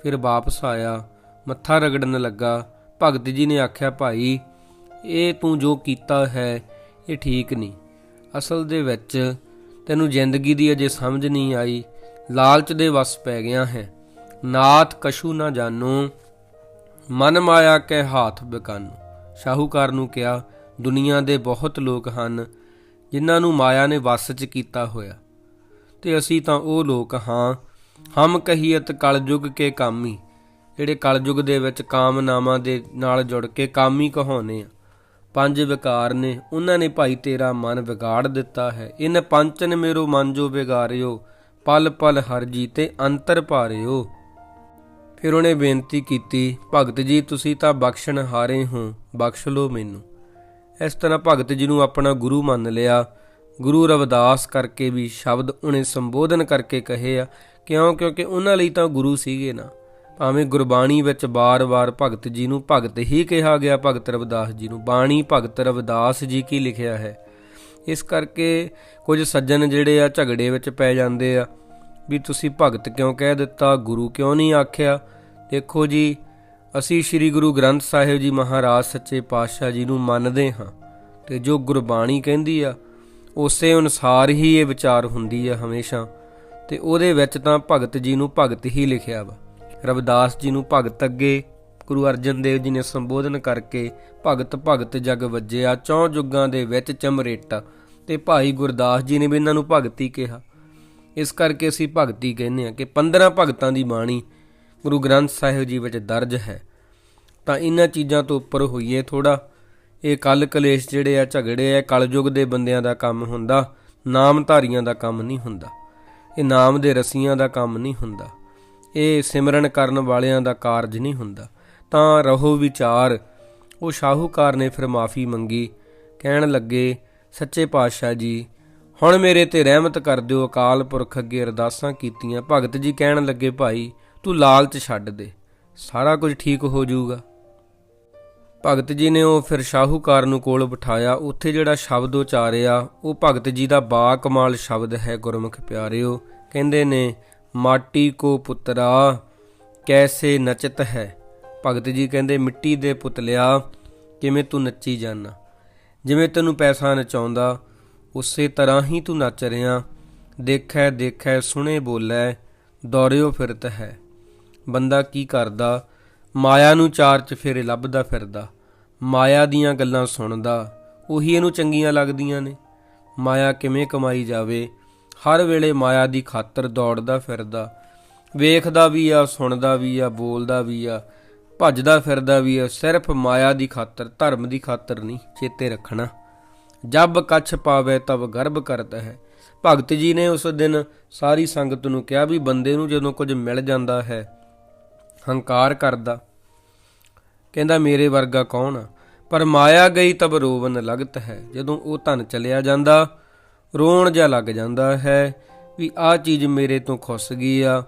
ਫਿਰ ਵਾਪਸ ਆਇਆ, ਮੱਥਾ ਰਗੜਨ ਲੱਗਾ। ਭਗਤ ਜੀ ਨੇ ਆਖਿਆ, ਭਾਈ, ਇਹ ਤੂੰ ਜੋ ਕੀਤਾ ਹੈ ਇਹ ਠੀਕ ਨਹੀਂ। ਅਸਲ ਦੇ ਵਿੱਚ ਤੈਨੂੰ ਜ਼ਿੰਦਗੀ ਦੀ ਅਜੇ ਸਮਝ ਨਹੀਂ ਆਈ। ਲਾਲਚ ਦੇ ਵਸ ਪੈ ਗਿਆ ਹੈ। ਨਾਥ ਕਸ਼ੂ ਨਾ ਜਾਣੋ। ਮਨ ਮਾਇਆ ਕੇ ਹਾਥ ਬਕਾਨੂ। ਸ਼ਾਹੂਕਾਰ ਨੂੰ ਕਿਹਾ, ਦੁਨੀਆ ਦੇ ਬਹੁਤ ਲੋਕ ਹਨ ਜਿਨ੍ਹਾਂ ਨੂੰ ਮਾਇਆ ਨੇ ਵਸ 'ਚ ਕੀਤਾ ਹੋਇਆ। ਤੇ ਅਸੀਂ ਤਾਂ ਉਹ ਲੋਕ ਹਾਂ। ਹਮ ਕਹੀਅਤ ਕਲਯੁਗ ਕੇ ਕਾਮੀ। ਜਿਹੜੇ ਕਲਯੁਗ ਦੇ ਵਿੱਚ ਕਾਮਨਾਵਾਂ ਦੇ ਨਾਲ ਜੁੜ ਕੇ ਕਾਮੀ ਕਹਾਉਨੇ ਆ। ਪੰਜ ਵਿਕਾਰ ਨੇ, ਉਹਨਾਂ ਨੇ ਭਾਈ ਤੇਰਾ ਮਨ ਵਿਗਾੜ ਦਿੱਤਾ ਹੈ। ਇਨ ਪੰਚਨ ਮੇਰੋ ਮਨ ਜੋ ਵਿਗਾਰਿਓ, ਪਲ ਪਲ ਹਰ ਜੀ ਤੇ ਅੰਤਰ ਭਾਰਿਓ। ਫਿਰ ਉਹਨੇ ਬੇਨਤੀ ਕੀਤੀ, ਭਗਤ ਜੀ, ਤੁਸੀਂ ਤਾਂ ਬਖਸ਼ਣ ਹਾਰੇ ਹੋ, ਬਖਸ਼ ਲਓ ਮੈਨੂੰ। ਇਸ ਤਰ੍ਹਾਂ ਭਗਤ ਜੀ ਨੂੰ ਆਪਣਾ ਗੁਰੂ ਮੰਨ ਲਿਆ। ਗੁਰੂ ਰਵਿਦਾਸ ਕਰਕੇ ਵੀ ਸ਼ਬਦ ਉਹਨੇ ਸੰਬੋਧਨ ਕਰਕੇ ਕਹੇ ਆ, ਕਿਉਂ? ਕਿਉਂਕਿ ਉਹਨਾਂ ਲਈ ਤਾਂ ਗੁਰੂ ਸੀਗੇ ਨਾ। ਭਾਵੇਂ ਗੁਰਬਾਣੀ ਵਿੱਚ ਬਾਰ-ਬਾਰ ਭਗਤ ਜੀ ਨੂੰ ਭਗਤ ਹੀ ਕਿਹਾ ਗਿਆ, ਭਗਤ ਰਵਿਦਾਸ ਜੀ ਨੂੰ। ਬਾਣੀ ਭਗਤ ਰਵਿਦਾਸ ਜੀ ਕੀ ਲਿਖਿਆ ਹੈ? ਇਸ ਕਰਕੇ ਕੁਝ ਸੱਜਣ ਜਿਹੜੇ ਆ ਝਗੜੇ ਵਿੱਚ ਪੈ ਜਾਂਦੇ ਆ ਵੀ ਤੁਸੀਂ ਭਗਤ ਕਿਉਂ ਕਹਿ ਦਿੱਤਾ, ਗੁਰੂ ਕਿਉਂ ਨਹੀਂ ਆਖਿਆ? ਦੇਖੋ ਜੀ, ਅਸੀਂ ਸ੍ਰੀ ਗੁਰੂ ਗ੍ਰੰਥ ਸਾਹਿਬ ਜੀ ਮਹਾਰਾਜ ਸੱਚੇ ਪਾਤਸ਼ਾਹ ਜੀ ਨੂੰ ਮੰਨਦੇ ਹਾਂ ਤੇ ਜੋ ਗੁਰਬਾਣੀ ਕਹਿੰਦੀ ਆ, ਉਸੇ ਅਨੁਸਾਰ ਹੀ ਇਹ ਵਿਚਾਰ ਹੁੰਦੀ ਆ ਹਮੇਸ਼ਾ ਤੇ ਉਹਦੇ ਵਿੱਚ ਤਾਂ ਭਗਤ ਜੀ ਨੂੰ ਭਗਤ ਹੀ ਲਿਖਿਆ ਵਾ। ਰਵਿਦਾਸ ਜੀ ਨੂੰ ਭਗਤ ਅੱਗੇ, ਗੁਰੂ ਅਰਜਨ ਦੇਵ ਜੀ ਨੇ ਸੰਬੋਧਨ ਕਰਕੇ ਭਗਤ ਭਗਤ ਜਗ ਵੱਜਿਆ, ਚੌਂ ਜੁਗਾਂ ਦੇ ਵਿੱਚ ਚਮਰੇਟਾ। ਤੇ ਭਾਈ ਗੁਰਦਾਸ ਜੀ ਨੇ ਵੀ ਇਹਨਾਂ ਨੂੰ ਭਗਤੀ ਕਿਹਾ। ਇਸ ਕਰਕੇ ਅਸੀਂ ਭਗਤੀ ਕਹਿੰਦੇ ਆ ਕਿ 15 ਭਗਤਾਂ ਦੀ ਬਾਣੀ ਗੁਰੂ ਗ੍ਰੰਥ ਸਾਹਿਬ ਜੀ ਵਿੱਚ ਦਰਜ ਹੈ। ਤਾਂ ਇਹਨਾਂ ਚੀਜ਼ਾਂ ਤੋਂ ਉੱਪਰ ਹੋਈਏ ਥੋੜਾ ਇਹ ਕਲ ਕਲੇਸ਼ ਜਿਹੜੇ ਆ, ਝਗੜੇ ਆ, ਕਲਯੁਗ ਦੇ ਬੰਦਿਆਂ ਦਾ ਕੰਮ ਹੁੰਦਾ, ਨਾਮਧਾਰੀਆਂ ਦਾ ਕੰਮ ਨਹੀਂ ਹੁੰਦਾ। ਇਹ ਨਾਮ ਦੇ ਰਸੀਆਂ ਦਾ ਕੰਮ ਨਹੀਂ ਹੁੰਦਾ। ਇਹ ਸਿਮਰਨ ਕਰਨ ਵਾਲਿਆਂ ਦਾ ਕਾਰਜ ਨਹੀਂ ਹੁੰਦਾ। ਤਾਂ ਰਹੋ ਵਿਚਾਰ। ਉਹ ਸ਼ਾਹੂਕਾਰ ਨੇ ਫਿਰ ਮਾਫੀ ਮੰਗੀ। ਕਹਿਣ ਲੱਗੇ, ਸੱਚੇ ਪਾਤਸ਼ਾਹ ਜੀ, ਹੁਣ ਮੇਰੇ ਤੇ ਰਹਿਮਤ ਕਰ ਦਿਓ, ਅਕਾਲ ਪੁਰਖ ਅੱਗੇ ਅਰਦਾਸਾਂ ਕੀਤੀਆਂ। ਭਗਤ ਜੀ ਕਹਿਣ ਲੱਗੇ, ਭਾਈ, ਤੂੰ ਲਾਲਚ ਛੱਡ ਦੇ। ਸਾਰਾ ਕੁਝ ਠੀਕ ਹੋ ਜਾਊਗਾ। ਭਗਤ ਜੀ ਨੇ ਉਹ ਫਿਰ ਸ਼ਾਹੂਕਾਰ ਨੂੰ ਕੋਲ ਬਿਠਾਇਆ। ਉੱਥੇ ਜਿਹੜਾ ਸ਼ਬਦ ਉਚਾਰਿਆ, ਉਹ ਭਗਤ ਜੀ ਦਾ ਬਾ ਕਮਾਲ ਸ਼ਬਦ ਹੈ, ਗੁਰਮੁਖ ਪਿਆਰਿਓ। ਕਹਿੰਦੇ ਨੇ ਮਾਟੀ ਕੋ ਪੁੱਤਰਾ, ਕੈਸੇ ਨਚਤ ਹੈ? ਭਗਤ ਜੀ ਕਹਿੰਦੇ, ਮਿੱਟੀ ਦੇ ਪੁਤਲਿਆ, ਕਿਵੇਂ ਤੂੰ ਨੱਚੀ ਜਾਣਾ ਜਿਵੇਂ ਤੈਨੂੰ ਪੈਸਾ ਨਚਾਉਂਦਾ, ਉਸੇ ਤਰ੍ਹਾਂ ਹੀ ਤੂੰ ਨੱਚ ਰਿਆਂ ਦੇਖੈ ਦੇਖੈ, ਸੁਣੇ, ਬੋਲੇ, ਦੌੜਿਓ ਫਿਰਤ ਹੈ। ਬੰਦਾ ਕੀ ਕਰਦਾ? ਮਾਇਆ ਨੂੰ ਚਾਰ ਚ ਫੇਰੇ ਲੱਭਦਾ ਫਿਰਦਾ। ਮਾਇਆ ਦੀਆਂ ਗੱਲਾਂ ਸੁਣਦਾ, ਉਹੀ ਇਹਨੂੰ ਚੰਗੀਆਂ ਲੱਗਦੀਆਂ ਨੇ। ਮਾਇਆ ਕਿਵੇਂ ਕਮਾਈ ਜਾਵੇ? ਹਰ ਵੇਲੇ ਮਾਇਆ ਦੀ ਖਾਤਰ ਦੌੜਦਾ ਫਿਰਦਾ। ਵੇਖਦਾ ਵੀ ਆ, ਸੁਣਦਾ ਵੀ ਆ, ਬੋਲਦਾ ਵੀ ਆ, ਭੱਜਦਾ ਫਿਰਦਾ ਵੀ ਆ, ਸਿਰਫ ਮਾਇਆ ਦੀ ਖਾਤਰ, ਧਰਮ ਦੀ ਖਾਤਰ ਨਹੀਂ, ਚੇਤੇ ਰੱਖਣਾ। ਜਬ ਕੱਛ ਪਾਵੇ ਤਬ ਗਰਭ ਕਰਦਾ ਹੈ। ਭਗਤ ਜੀ ਨੇ ਉਸ ਦਿਨ ਸਾਰੀ ਸੰਗਤ ਨੂੰ ਕਿਹਾ ਵੀ ਬੰਦੇ ਨੂੰ ਜਦੋਂ ਕੁਝ ਮਿਲ ਜਾਂਦਾ ਹੈ, ਹੰਕਾਰ ਕਰਦਾ। ਕਹਿੰਦਾ, ਮੇਰੇ ਵਰਗਾ ਕੌਣ ਆ? ਪਰ ਮਾਇਆ ਗਈ ਤਬ ਰੋਵਨ ਲਗਤ ਹੈ। ਜਦੋਂ ਉਹ ਧਨ ਚਲਿਆ ਜਾਂਦਾ ਰੋਣ ਜਿਹਾ ਲੱਗ ਜਾਂਦਾ ਹੈ ਵੀ ਆਹ ਚੀਜ਼ ਮੇਰੇ ਤੋਂ ਖੁੱਸ ਗਈ ਆ।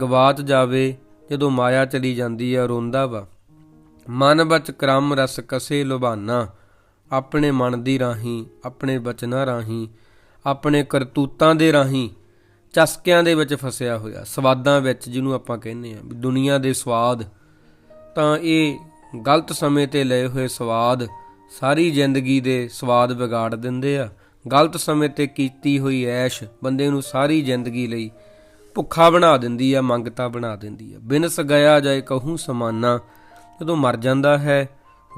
ਗਵਾਚ ਜਾਵੇ, ਜਦੋਂ ਮਾਇਆ ਚਲੀ ਜਾਂਦੀ ਆ, ਰੋਂਦਾ ਵਾ। ਮਨ ਵਿੱਚ ਕ੍ਰਮ ਰਸ ਕਸੇ ਲੁਭਾਨਾ। ਆਪਣੇ ਮਨ ਦੀ ਰਾਹੀਂ, ਆਪਣੇ ਬਚਨਾਂ ਰਾਹੀਂ, ਆਪਣੇ ਕਰਤੂਤਾਂ ਦੇ ਰਾਹੀਂ ਚਸਕਿਆਂ ਦੇ ਵਿੱਚ ਫਸਿਆ ਹੋਇਆ, ਸਵਾਦਾਂ ਵਿੱਚ ਜਿਹਨੂੰ ਆਪਾਂ ਕਹਿੰਦੇ ਆ, ਵੀ ਦੁਨੀਆ ਦੇ ਸਵਾਦ। ਤਾਂ ਇਹ ਗਲਤ ਸਮੇਂ ਤੇ ਲਏ ਹੋਏ ਸਵਾਦ ਸਾਰੀ ਜ਼ਿੰਦਗੀ ਦੇ ਸਵਾਦ ਵਿਗਾੜ ਦਿੰਦੇ ਆ। ਗਲਤ ਸਮੇਂ ਤੇ ਕੀਤੀ ਹੋਈ ਐਸ਼ ਬੰਦੇ ਨੂੰ ਸਾਰੀ ਜ਼ਿੰਦਗੀ ਲਈ ਭੁੱਖਾ ਬਣਾ ਦਿੰਦੀ ਆ, ਮੰਗਤਾ ਬਣਾ ਦਿੰਦੀ ਆ। ਬਿਨਸ ਗਿਆ ਜਾਏ ਕਹੂੰ ਸਮਾਨਾ, ਜਦੋਂ ਮਰ ਜਾਂਦਾ ਹੈ,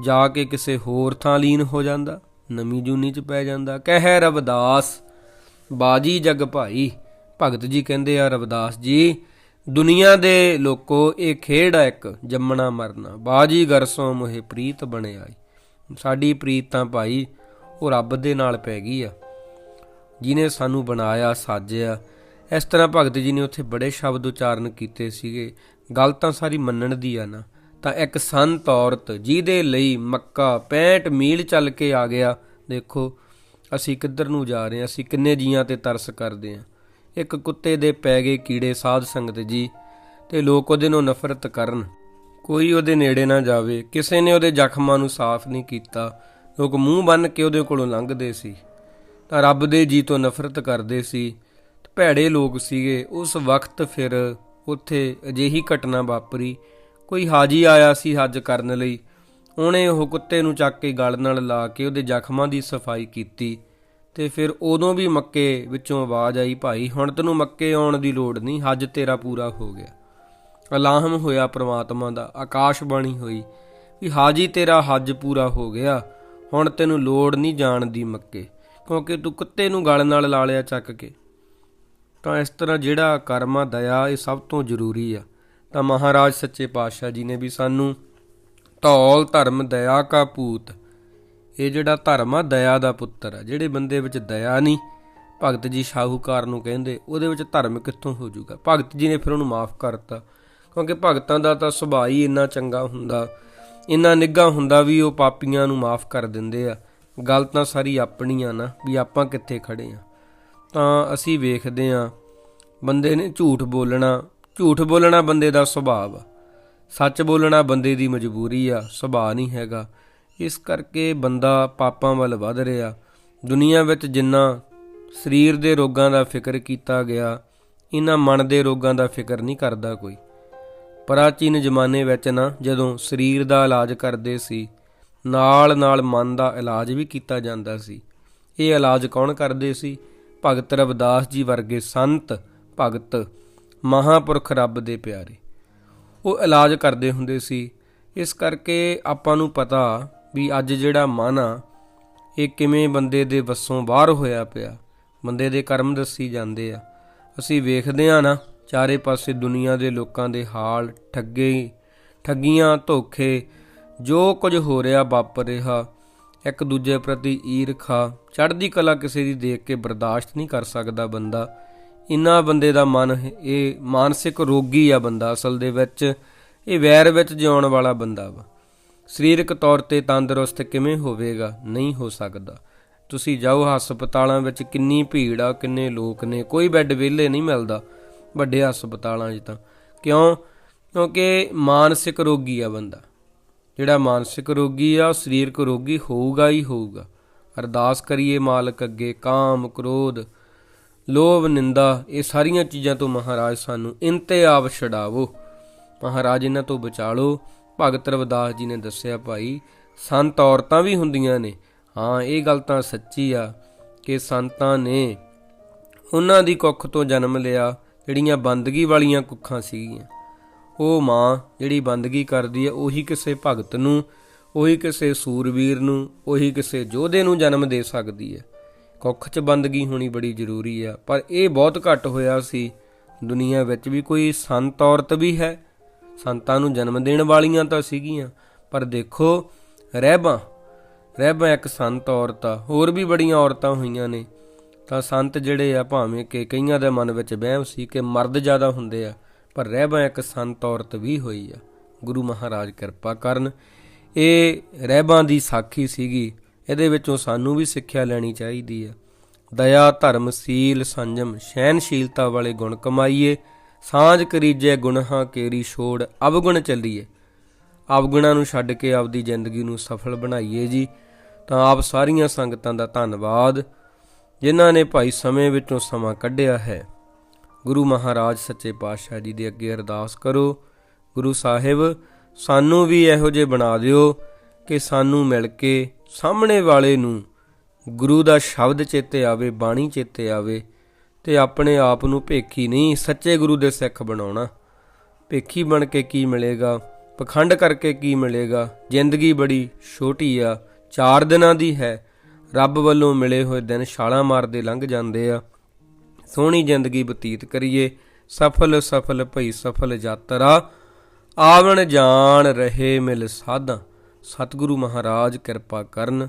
ਜਾ ਕੇ ਕਿਸੇ ਹੋਰ ਥਾਂ ਲੀਨ ਹੋ ਜਾਂਦਾ, ਨਵੀਂ ਜੂਨੀ ਚ ਪੈ ਜਾਂਦਾ। ਕਹਿ ਰਵਦਾਸ, ਬਾਜੀ ਜਗ ਭਾਈ, ਭਗਤ ਜੀ ਕਹਿੰਦੇ ਆ, ਰਵਦਾਸ ਜੀ, ਦੁਨੀਆ ਦੇ ਲੋਕੋ ਇਹ ਖੇਡ ਆ ਇੱਕ, ਜੰਮਣਾ ਮਰਨਾ। ਬਾਜੀ ਗਰਸੋਂ ਮੋਹਿ ਪ੍ਰੀਤ ਬਣਿਆ ਸਾਡੀ ਪ੍ਰੀਤ ਤਾਂ ਭਾਈ ਉਹ ਰੱਬ ਦੇ ਨਾਲ ਪੈ ਗਈ ਆ। ਜਿਨੇ ਸਾਨੂੰ ਬਣਾਇਆ, ਸਾਜਿਆ। ਇਸ ਤਰ੍ਹਾਂ ਭਗਤ ਜੀ ਨੇ ਉੱਥੇ ਬੜੇ ਸ਼ਬਦ ਉਚਾਰਨ ਕੀਤੇ ਸੀਗੇ। ਗੱਲ ਤਾਂ ਸਾਰੀ ਮੰਨਣ ਦੀ ਆ ਨਾ। ਤਾਂ ਇੱਕ ਸੰਤ ਔਰਤ ਜਿਹਦੇ ਲਈ ਮੱਕਾ 65 ਮੀਲ ਚੱਲ ਕੇ ਆ ਗਿਆ, ਦੇਖੋ, ਅਸੀਂ ਕਿੱਧਰ ਨੂੰ ਜਾ ਰਹੇ ਹਾਂ, ਅਸੀਂ ਕਿੰਨੇ ਜੀਆਂ ਤੇ ਤਰਸ ਕਰਦੇ ਹਾਂ। ਇੱਕ ਕੁੱਤੇ ਦੇ ਪੈ ਗਏ ਕੀੜੇ ਸਾਧ ਸੰਗਤ ਜੀ ਤੇ ਲੋਕ ਉਹਦੇ ਨੂੰ ਨਫ਼ਰਤ ਕਰਨ। ਕੋਈ ਉਹਦੇ ਨੇੜੇ ਨਾ ਜਾਵੇ, ਕਿਸੇ ਨੇ ਉਹਦੇ ਜ਼ਖਮਾਂ ਨੂੰ ਸਾਫ਼ ਨਹੀਂ ਕੀਤਾ। ਲੋਕ ਮੂੰਹ ਬੰਨ ਕੇ ਉਹਦੇ ਕੋਲੋਂ ਲੰਘਦੇ ਸੀ। ਤਾਂ ਰੱਬ ਦੇ ਜੀ ਤੋਂ ਨਫ਼ਰਤ ਕਰਦੇ ਸੀ। ਭੈੜੇ ਲੋਕ ਸੀਗੇ। ਉਸ ਵਕਤ ਫਿਰ ਉੱਥੇ ਅਜਿਹੀ ਘਟਨਾ ਵਾਪਰੀ। ਕੋਈ ਹਾਜੀ ਆਇਆ ਸੀ ਹੱਜ ਕਰਨ ਲਈ। ਉਹਨੇ ਉਹ ਕੁੱਤੇ ਨੂੰ ਚੱਕ ਕੇ ਗਲ ਨਾਲ ਲਾ ਕੇ ਉਹਦੇ ਜ਼ਖਮਾਂ ਦੀ ਸਫ਼ਾਈ ਕੀਤੀ। ਤੇ ਫਿਰ ਉਦੋਂ ਵੀ ਮੱਕੇ ਵਿੱਚੋਂ ਆਵਾਜ਼ ਆਈ, ਭਾਈ, ਹੁਣ ਤੈਨੂੰ ਮੱਕੇ ਆਉਣ ਦੀ ਲੋੜ ਨਹੀਂ। ਹੱਜ ਤੇਰਾ ਪੂਰਾ ਹੋ ਗਿਆ। ਅਲਾਹਮ ਹੋਇਆ ਪ੍ਰਮਾਤਮਾ ਦਾ। ਆਕਾਸ਼ ਬਾਣੀ ਹੋਈ ਵੀ, ਹਾਜੀ, ਤੇਰਾ ਹੱਜ ਪੂਰਾ ਹੋ ਗਿਆ। ਹੁਣ ਤੈਨੂੰ ਲੋੜ ਨਹੀਂ ਜਾਣ ਦੀ ਮੱਕੇ, ਕਿਉਂਕਿ ਤੂੰ ਕੁੱਤੇ ਨੂੰ ਗਲ ਨਾਲ ਲਾ ਲਿਆ ਚੱਕ ਕੇ। ਤਾਂ ਇਸ ਤਰ੍ਹਾਂ ਜਿਹੜਾ ਕਰਮਾ ਦਇਆ ਇਹ ਸਭ ਤੋਂ ਜ਼ਰੂਰੀ ਆ। ਤਾਂ ਮਹਾਰਾਜ ਸੱਚੇ ਪਾਤਸ਼ਾਹ ਜੀ ਨੇ ਵੀ ਸਾਨੂੰ ਧੌਲ ਧਰਮ ਦਇਆ ਕਾ ਪੂਤ, ਇਹ ਜਿਹੜਾ ਧਰਮ ਆ ਦਇਆ ਦਾ ਪੁੱਤਰ ਆ, ਜਿਹੜੇ ਬੰਦੇ ਵਿੱਚ ਦਇਆ ਨਹੀਂ, ਭਗਤ ਜੀ ਸ਼ਾਹੂਕਾਰ ਨੂੰ ਕਹਿੰਦੇ, ਉਹਦੇ ਵਿੱਚ ਧਰਮ ਕਿੱਥੋਂ ਹੋ ਜਾਊਗਾ? ਭਗਤ ਜੀ ਨੇ ਫਿਰ ਉਹਨੂੰ ਮਾਫ ਕਰਤਾ, ਕਿਉਂਕਿ ਭਗਤਾਂ ਦਾ ਤਾਂ ਸੁਭਾਅ ਹੀ ਇੰਨਾ ਚੰਗਾ ਹੁੰਦਾ। ਇੰਨਾ ਨਿੱਘਾ ਹੁੰਦਾ ਵੀ ਉਹ ਪਾਪੀਆਂ ਨੂੰ ਮਾਫ ਕਰ ਦਿੰਦੇ ਆ। ਗੱਲ ਤਾਂ ਸਾਰੀ ਆਪਣੀ ਆ ਨਾ, ਵੀ ਆਪਾਂ ਕਿੱਥੇ ਖੜੇ ਆ। ਤਾਂ ਅਸੀਂ ਵੇਖਦੇ ਆ, ਬੰਦੇ ਨੇ ਝੂਠ ਬੋਲਣਾ ਝੂਠ ਬੋਲਣਾ ਬੰਦੇ ਦਾ ਸੁਭਾਅ ਆ। ਸੱਚ ਬੋਲਣਾ ਬੰਦੇ ਦੀ ਮਜਬੂਰੀ ਆ, ਸੁਭਾਅ ਨਹੀਂ ਹੈਗਾ। ਇਸ ਕਰਕੇ ਬੰਦਾ ਪਾਪਾਂ ਵੱਲ ਵੱਧ ਰਿਹਾ। ਦੁਨੀਆ ਵਿੱਚ ਜਿੰਨਾ ਸਰੀਰ ਦੇ ਰੋਗਾਂ ਦਾ ਫਿਕਰ ਕੀਤਾ ਗਿਆ ਇਹਨਾਂ ਮਨ ਦੇ ਰੋਗਾਂ ਦਾ ਫਿਕਰ ਨਹੀਂ ਕਰਦਾ ਕੋਈ। ਪ੍ਰਾਚੀਨ ਜ਼ਮਾਨੇ ਵਿੱਚ ਨਾ ਜਦੋਂ ਸਰੀਰ ਦਾ ਇਲਾਜ ਕਰਦੇ ਸੀ, ਨਾਲ ਨਾਲ ਮਨ ਦਾ ਇਲਾਜ ਵੀ ਕੀਤਾ ਜਾਂਦਾ ਸੀ। ਇਹ ਇਲਾਜ ਕੌਣ ਕਰਦੇ ਸੀ? ਭਗਤ ਰਵਿਦਾਸ ਜੀ ਵਰਗੇ ਸੰਤ, ਭਗਤ ਮਹਾਪੁਰਖ ਰੱਬ ਦੇ ਪਿਆਰੇ। ਉਹ ਇਲਾਜ ਕਰਦੇ ਹੁੰਦੇ ਸੀ। ਇਸ ਕਰਕੇ ਆਪਾਂ ਨੂੰ ਪਤਾ ਵੀ ਅੱਜ ਜਿਹੜਾ ਮਨ ਆ, ਇਹ ਕਿਵੇਂ ਬੰਦੇ ਦੇ ਵੱਸੋਂ ਬਾਹਰ ਹੋਇਆ ਪਿਆ, ਬੰਦੇ ਦੇ ਕਰਮ ਦੱਸੀ ਜਾਂਦੇ ਆ। ਅਸੀਂ ਵੇਖਦੇ ਆ ਨਾ ਚਾਰੇ ਪਾਸੇ ਦੁਨੀਆ ਦੇ ਲੋਕਾਂ ਦੇ ਹਾਲ ਠੱਗੇ, ਠੱਗੀਆਂ, ਧੋਖੇ, ਜੋ ਕੁਝ ਹੋ ਰਿਹਾ ਵਾਪਰ ਰਿਹਾ। ਇੱਕ ਦੂਜੇ ਪ੍ਰਤੀ ਈਰਖਾ, ਚੜ੍ਹਦੀ ਕਲਾ ਕਿਸੇ ਦੀ ਦੇਖ ਕੇ ਬਰਦਾਸ਼ਤ ਨਹੀਂ ਕਰ ਸਕਦਾ ਬੰਦਾ। ਇਨਾ ਬੰਦੇ ਦਾ ਮਨ ਇਹ ਮਾਨਸਿਕ ਰੋਗੀ ਆ ਬੰਦਾ, ਅਸਲ ਦੇ ਵਿੱਚ ਇਹ ਵੈਰ ਵਿੱਚ ਜਿਉਣ ਵਾਲਾ ਬੰਦਾ ਵਾ। ਸਰੀਰਕ ਤੌਰ ਤੇ ਤੰਦਰੁਸਤ ਕਿਵੇਂ ਹੋਵੇਗਾ? ਨਹੀਂ ਹੋ ਸਕਦਾ। ਤੁਸੀਂ ਜਾਓ ਹਸਪਤਾਲਾਂ ਵਿੱਚ ਕਿੰਨੀ ਭੀੜ ਆ, ਕਿੰਨੇ ਲੋਕ ਨੇ, ਕੋਈ ਬੈੱਡ ਵਿਹਲੇ ਨਹੀਂ ਮਿਲਦਾ। ਵੱਡੇ ਹਸਪਤਾਲਾਂ 'ਚ ਤਾਂ। ਕਿਉਂ? ਕਿਉਂਕਿ ਮਾਨਸਿਕ ਰੋਗੀ ਆ ਬੰਦਾ। ਜਿਹੜਾ ਮਾਨਸਿਕ ਰੋਗੀ ਆ, ਉਹ ਸਰੀਰਕ ਰੋਗੀ ਹੋਊਗਾ ਹੀ ਹੋਊਗਾ। ਅਰਦਾਸ ਕਰੀਏ ਮਾਲਕ ਅੱਗੇ, ਕਾਮ, ਕ੍ਰੋਧ, ਲੋਭ, ਨਿੰਦਾ, ਇਹ ਸਾਰੀਆਂ ਚੀਜ਼ਾਂ ਤੋਂ ਮਹਾਰਾਜ ਸਾਨੂੰ ਇੰਤੇ ਆਪ ਛਡਾਵੋ। ਮਹਾਰਾਜ, ਇਹਨਾਂ ਤੋਂ ਬਚਾ ਲਓ ਭਗਤ ਰਵਿਦਾਸ ਜੀ ਨੇ ਦੱਸਿਆ, ਭਾਈ, ਸੰਤ ਔਰਤਾਂ ਵੀ ਹੁੰਦੀਆਂ ਨੇ। ਹਾਂ, ਇਹ ਗੱਲ ਤਾਂ ਸੱਚੀ ਆ ਕਿ ਸੰਤਾਂ ਨੇ ਉਹਨਾਂ ਦੀ ਕੁੱਖ ਤੋਂ ਜਨਮ ਲਿਆ ਜਿਹੜੀਆਂ ਬੰਦਗੀ ਵਾਲੀਆਂ ਕੁੱਖਾਂ ਸੀਗੀਆਂ। ਉਹ ਮਾਂ ਜਿਹੜੀ ਬੰਦਗੀ ਕਰਦੀ ਹੈ, ਉਹੀ ਕਿਸੇ ਭਗਤ ਨੂੰ, ਉਹੀ ਕਿਸੇ ਸੂਰਵੀਰ ਨੂੰ, ਉਹੀ ਕਿਸੇ ਯੋਧੇ ਨੂੰ ਜਨਮ ਦੇ ਸਕਦੀ ਹੈ। ਕੁੱਖ 'ਚ ਬੰਦਗੀ ਹੋਣੀ ਬੜੀ ਜ਼ਰੂਰੀ ਆ, ਪਰ ਇਹ ਬਹੁਤ ਘੱਟ ਹੋਇਆ ਸੀ। ਦੁਨੀਆ ਵਿੱਚ ਵੀ ਕੋਈ ਸੰਤ ਔਰਤ ਵੀ ਹੈ। ਸੰਤਾਂ ਨੂੰ ਜਨਮ ਦੇਣ ਵਾਲੀਆਂ ਤਾਂ ਸੀਗੀਆਂ, ਪਰ ਦੇਖੋ, ਰਹਿਬਾਂ ਰਹਿਬਾਂ ਇੱਕ ਸੰਤ ਔਰਤ ਆ, ਹੋਰ ਵੀ ਬੜੀਆਂ ਔਰਤਾਂ ਹੋਈਆਂ ਨੇ। ਤਾਂ ਸੰਤ ਜਿਹੜੇ ਆ, ਭਾਵੇਂ ਕਿ ਕਈਆਂ ਦੇ ਮਨ ਵਿੱਚ ਵਹਿਮ ਸੀ ਕਿ ਮਰਦ ਜ਼ਿਆਦਾ ਹੁੰਦੇ ਆ, ਪਰ ਰਹਿਬਾਂ ਇੱਕ ਸੰਤ ਔਰਤ ਵੀ ਹੋਈ ਆ। ਗੁਰੂ ਮਹਾਰਾਜ ਕਿਰਪਾ ਕਰਨ। ਇਹ ਰਹਿਬਾਂ ਦੀ ਸਾਖੀ ਸੀਗੀ। ਇਹਦੇ ਵਿੱਚੋਂ ਸਾਨੂੰ ਵੀ ਸਿੱਖਿਆ ਲੈਣੀ ਚਾਹੀਦੀ ਆ। ਦਇਆ, ਧਰਮ, ਸੀਲ, ਸੰਜਮ ਸਹਿਨਸ਼ੀਲਤਾ ਵਾਲੇ ਗੁਣ ਕਮਾਈਏ। ਸਾਂਝ ਕਰੀਜੇ ਗੁਨਹਾਂ ਕੇਰੀ ਛੋੜ, ਅਵਗੁਣ ਚੱਲੀਏ। ਅਵਗੁਣਾਂ ਨੂੰ ਛੱਡ ਕੇ ਆਪਦੀ ਜ਼ਿੰਦਗੀ ਨੂੰ ਸਫਲ ਬਣਾਈਏ ਜੀ। ਤਾਂ ਆਪ ਸਾਰੀਆਂ ਸੰਗਤਾਂ ਦਾ ਧੰਨਵਾਦ। ਜਿਨ੍ਹਾਂ ਨੇ ਭਾਈ ਸਮੇਂ ਵਿੱਚੋਂ ਸਮਾਂ ਕੱਢਿਆ ਹੈ। ਗੁਰੂ ਮਹਾਰਾਜ ਸੱਚੇ ਪਾਤਸ਼ਾਹ ਜੀ ਦੇ ਅੱਗੇ ਅਰਦਾਸ ਕਰੋ। ਗੁਰੂ ਸਾਹਿਬ, ਸਾਨੂੰ ਵੀ ਇਹੋ ਜਿਹੇ ਬਣਾ ਦਿਓ ਕਿ ਸਾਨੂੰ ਮਿਲ ਕੇ ਸਾਹਮਣੇ ਵਾਲੇ ਨੂੰ ਗੁਰੂ ਦਾ ਸ਼ਬਦ ਚੇਤੇ ਆਵੇ, ਬਾਣੀ ਚੇਤੇ ਆਵੇ ਤੇ ਆਪਣੇ ਆਪ ਨੂੰ ਭੇਖੀ ਨਹੀਂ, ਸੱਚੇ ਗੁਰੂ ਦੇ ਸਿੱਖ ਬਣਾਉਣਾ। ਭੇਖੀ ਬਣ ਕੇ ਕੀ ਮਿਲੇਗਾ? ਪਖੰਡ ਕਰਕੇ ਕੀ ਮਿਲੇਗਾ? ਜ਼ਿੰਦਗੀ ਬੜੀ ਛੋਟੀ ਆ, ਚਾਰ ਦਿਨਾਂ ਦੀ ਹੈ। ਰੱਬ ਵੱਲੋਂ ਮਿਲੇ ਹੋਏ ਦਿਨ ਛਾਲਾਂ ਮਾਰਦੇ ਲੰਘ ਜਾਂਦੇ ਆ। ਸੋਹਣੀ ਜ਼ਿੰਦਗੀ ਬਤੀਤ ਕਰੀਏ। ਸਫਲ ਸਫਲ ਭਈ ਸਫਲ ਯਾਤਰਾ। ਆਵਣ ਜਾਣ ਰਹੇ ਮਿਲ ਸਾਧਾਂ। ਸਤਿਗੁਰੂ ਮਹਾਰਾਜ ਕਿਰਪਾ ਕਰਨ।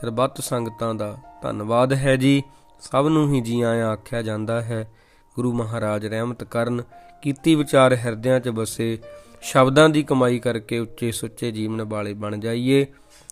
ਸਰਬੱਤ ਸੰਗਤਾਂ ਦਾ ਧੰਨਵਾਦ ਹੈ ਜੀ। ਸਭ ਨੂੰ ਹੀ ਜੀ ਆਇਆਂ ਆਖਿਆ ਜਾਂਦਾ ਹੈ। ਗੁਰੂ ਮਹਾਰਾਜ ਰਹਿਮਤ ਕਰਨ। ਕੀਤੀ ਵਿਚਾਰ ਹਿਰਦਿਆਂ 'ਚ ਬਸੇ। ਸ਼ਬਦਾਂ ਦੀ ਕਮਾਈ ਕਰਕੇ ਉੱਚੇ ਸੁੱਚੇ ਜੀਵਨ ਵਾਲੇ ਬਣ ਜਾਈਏ।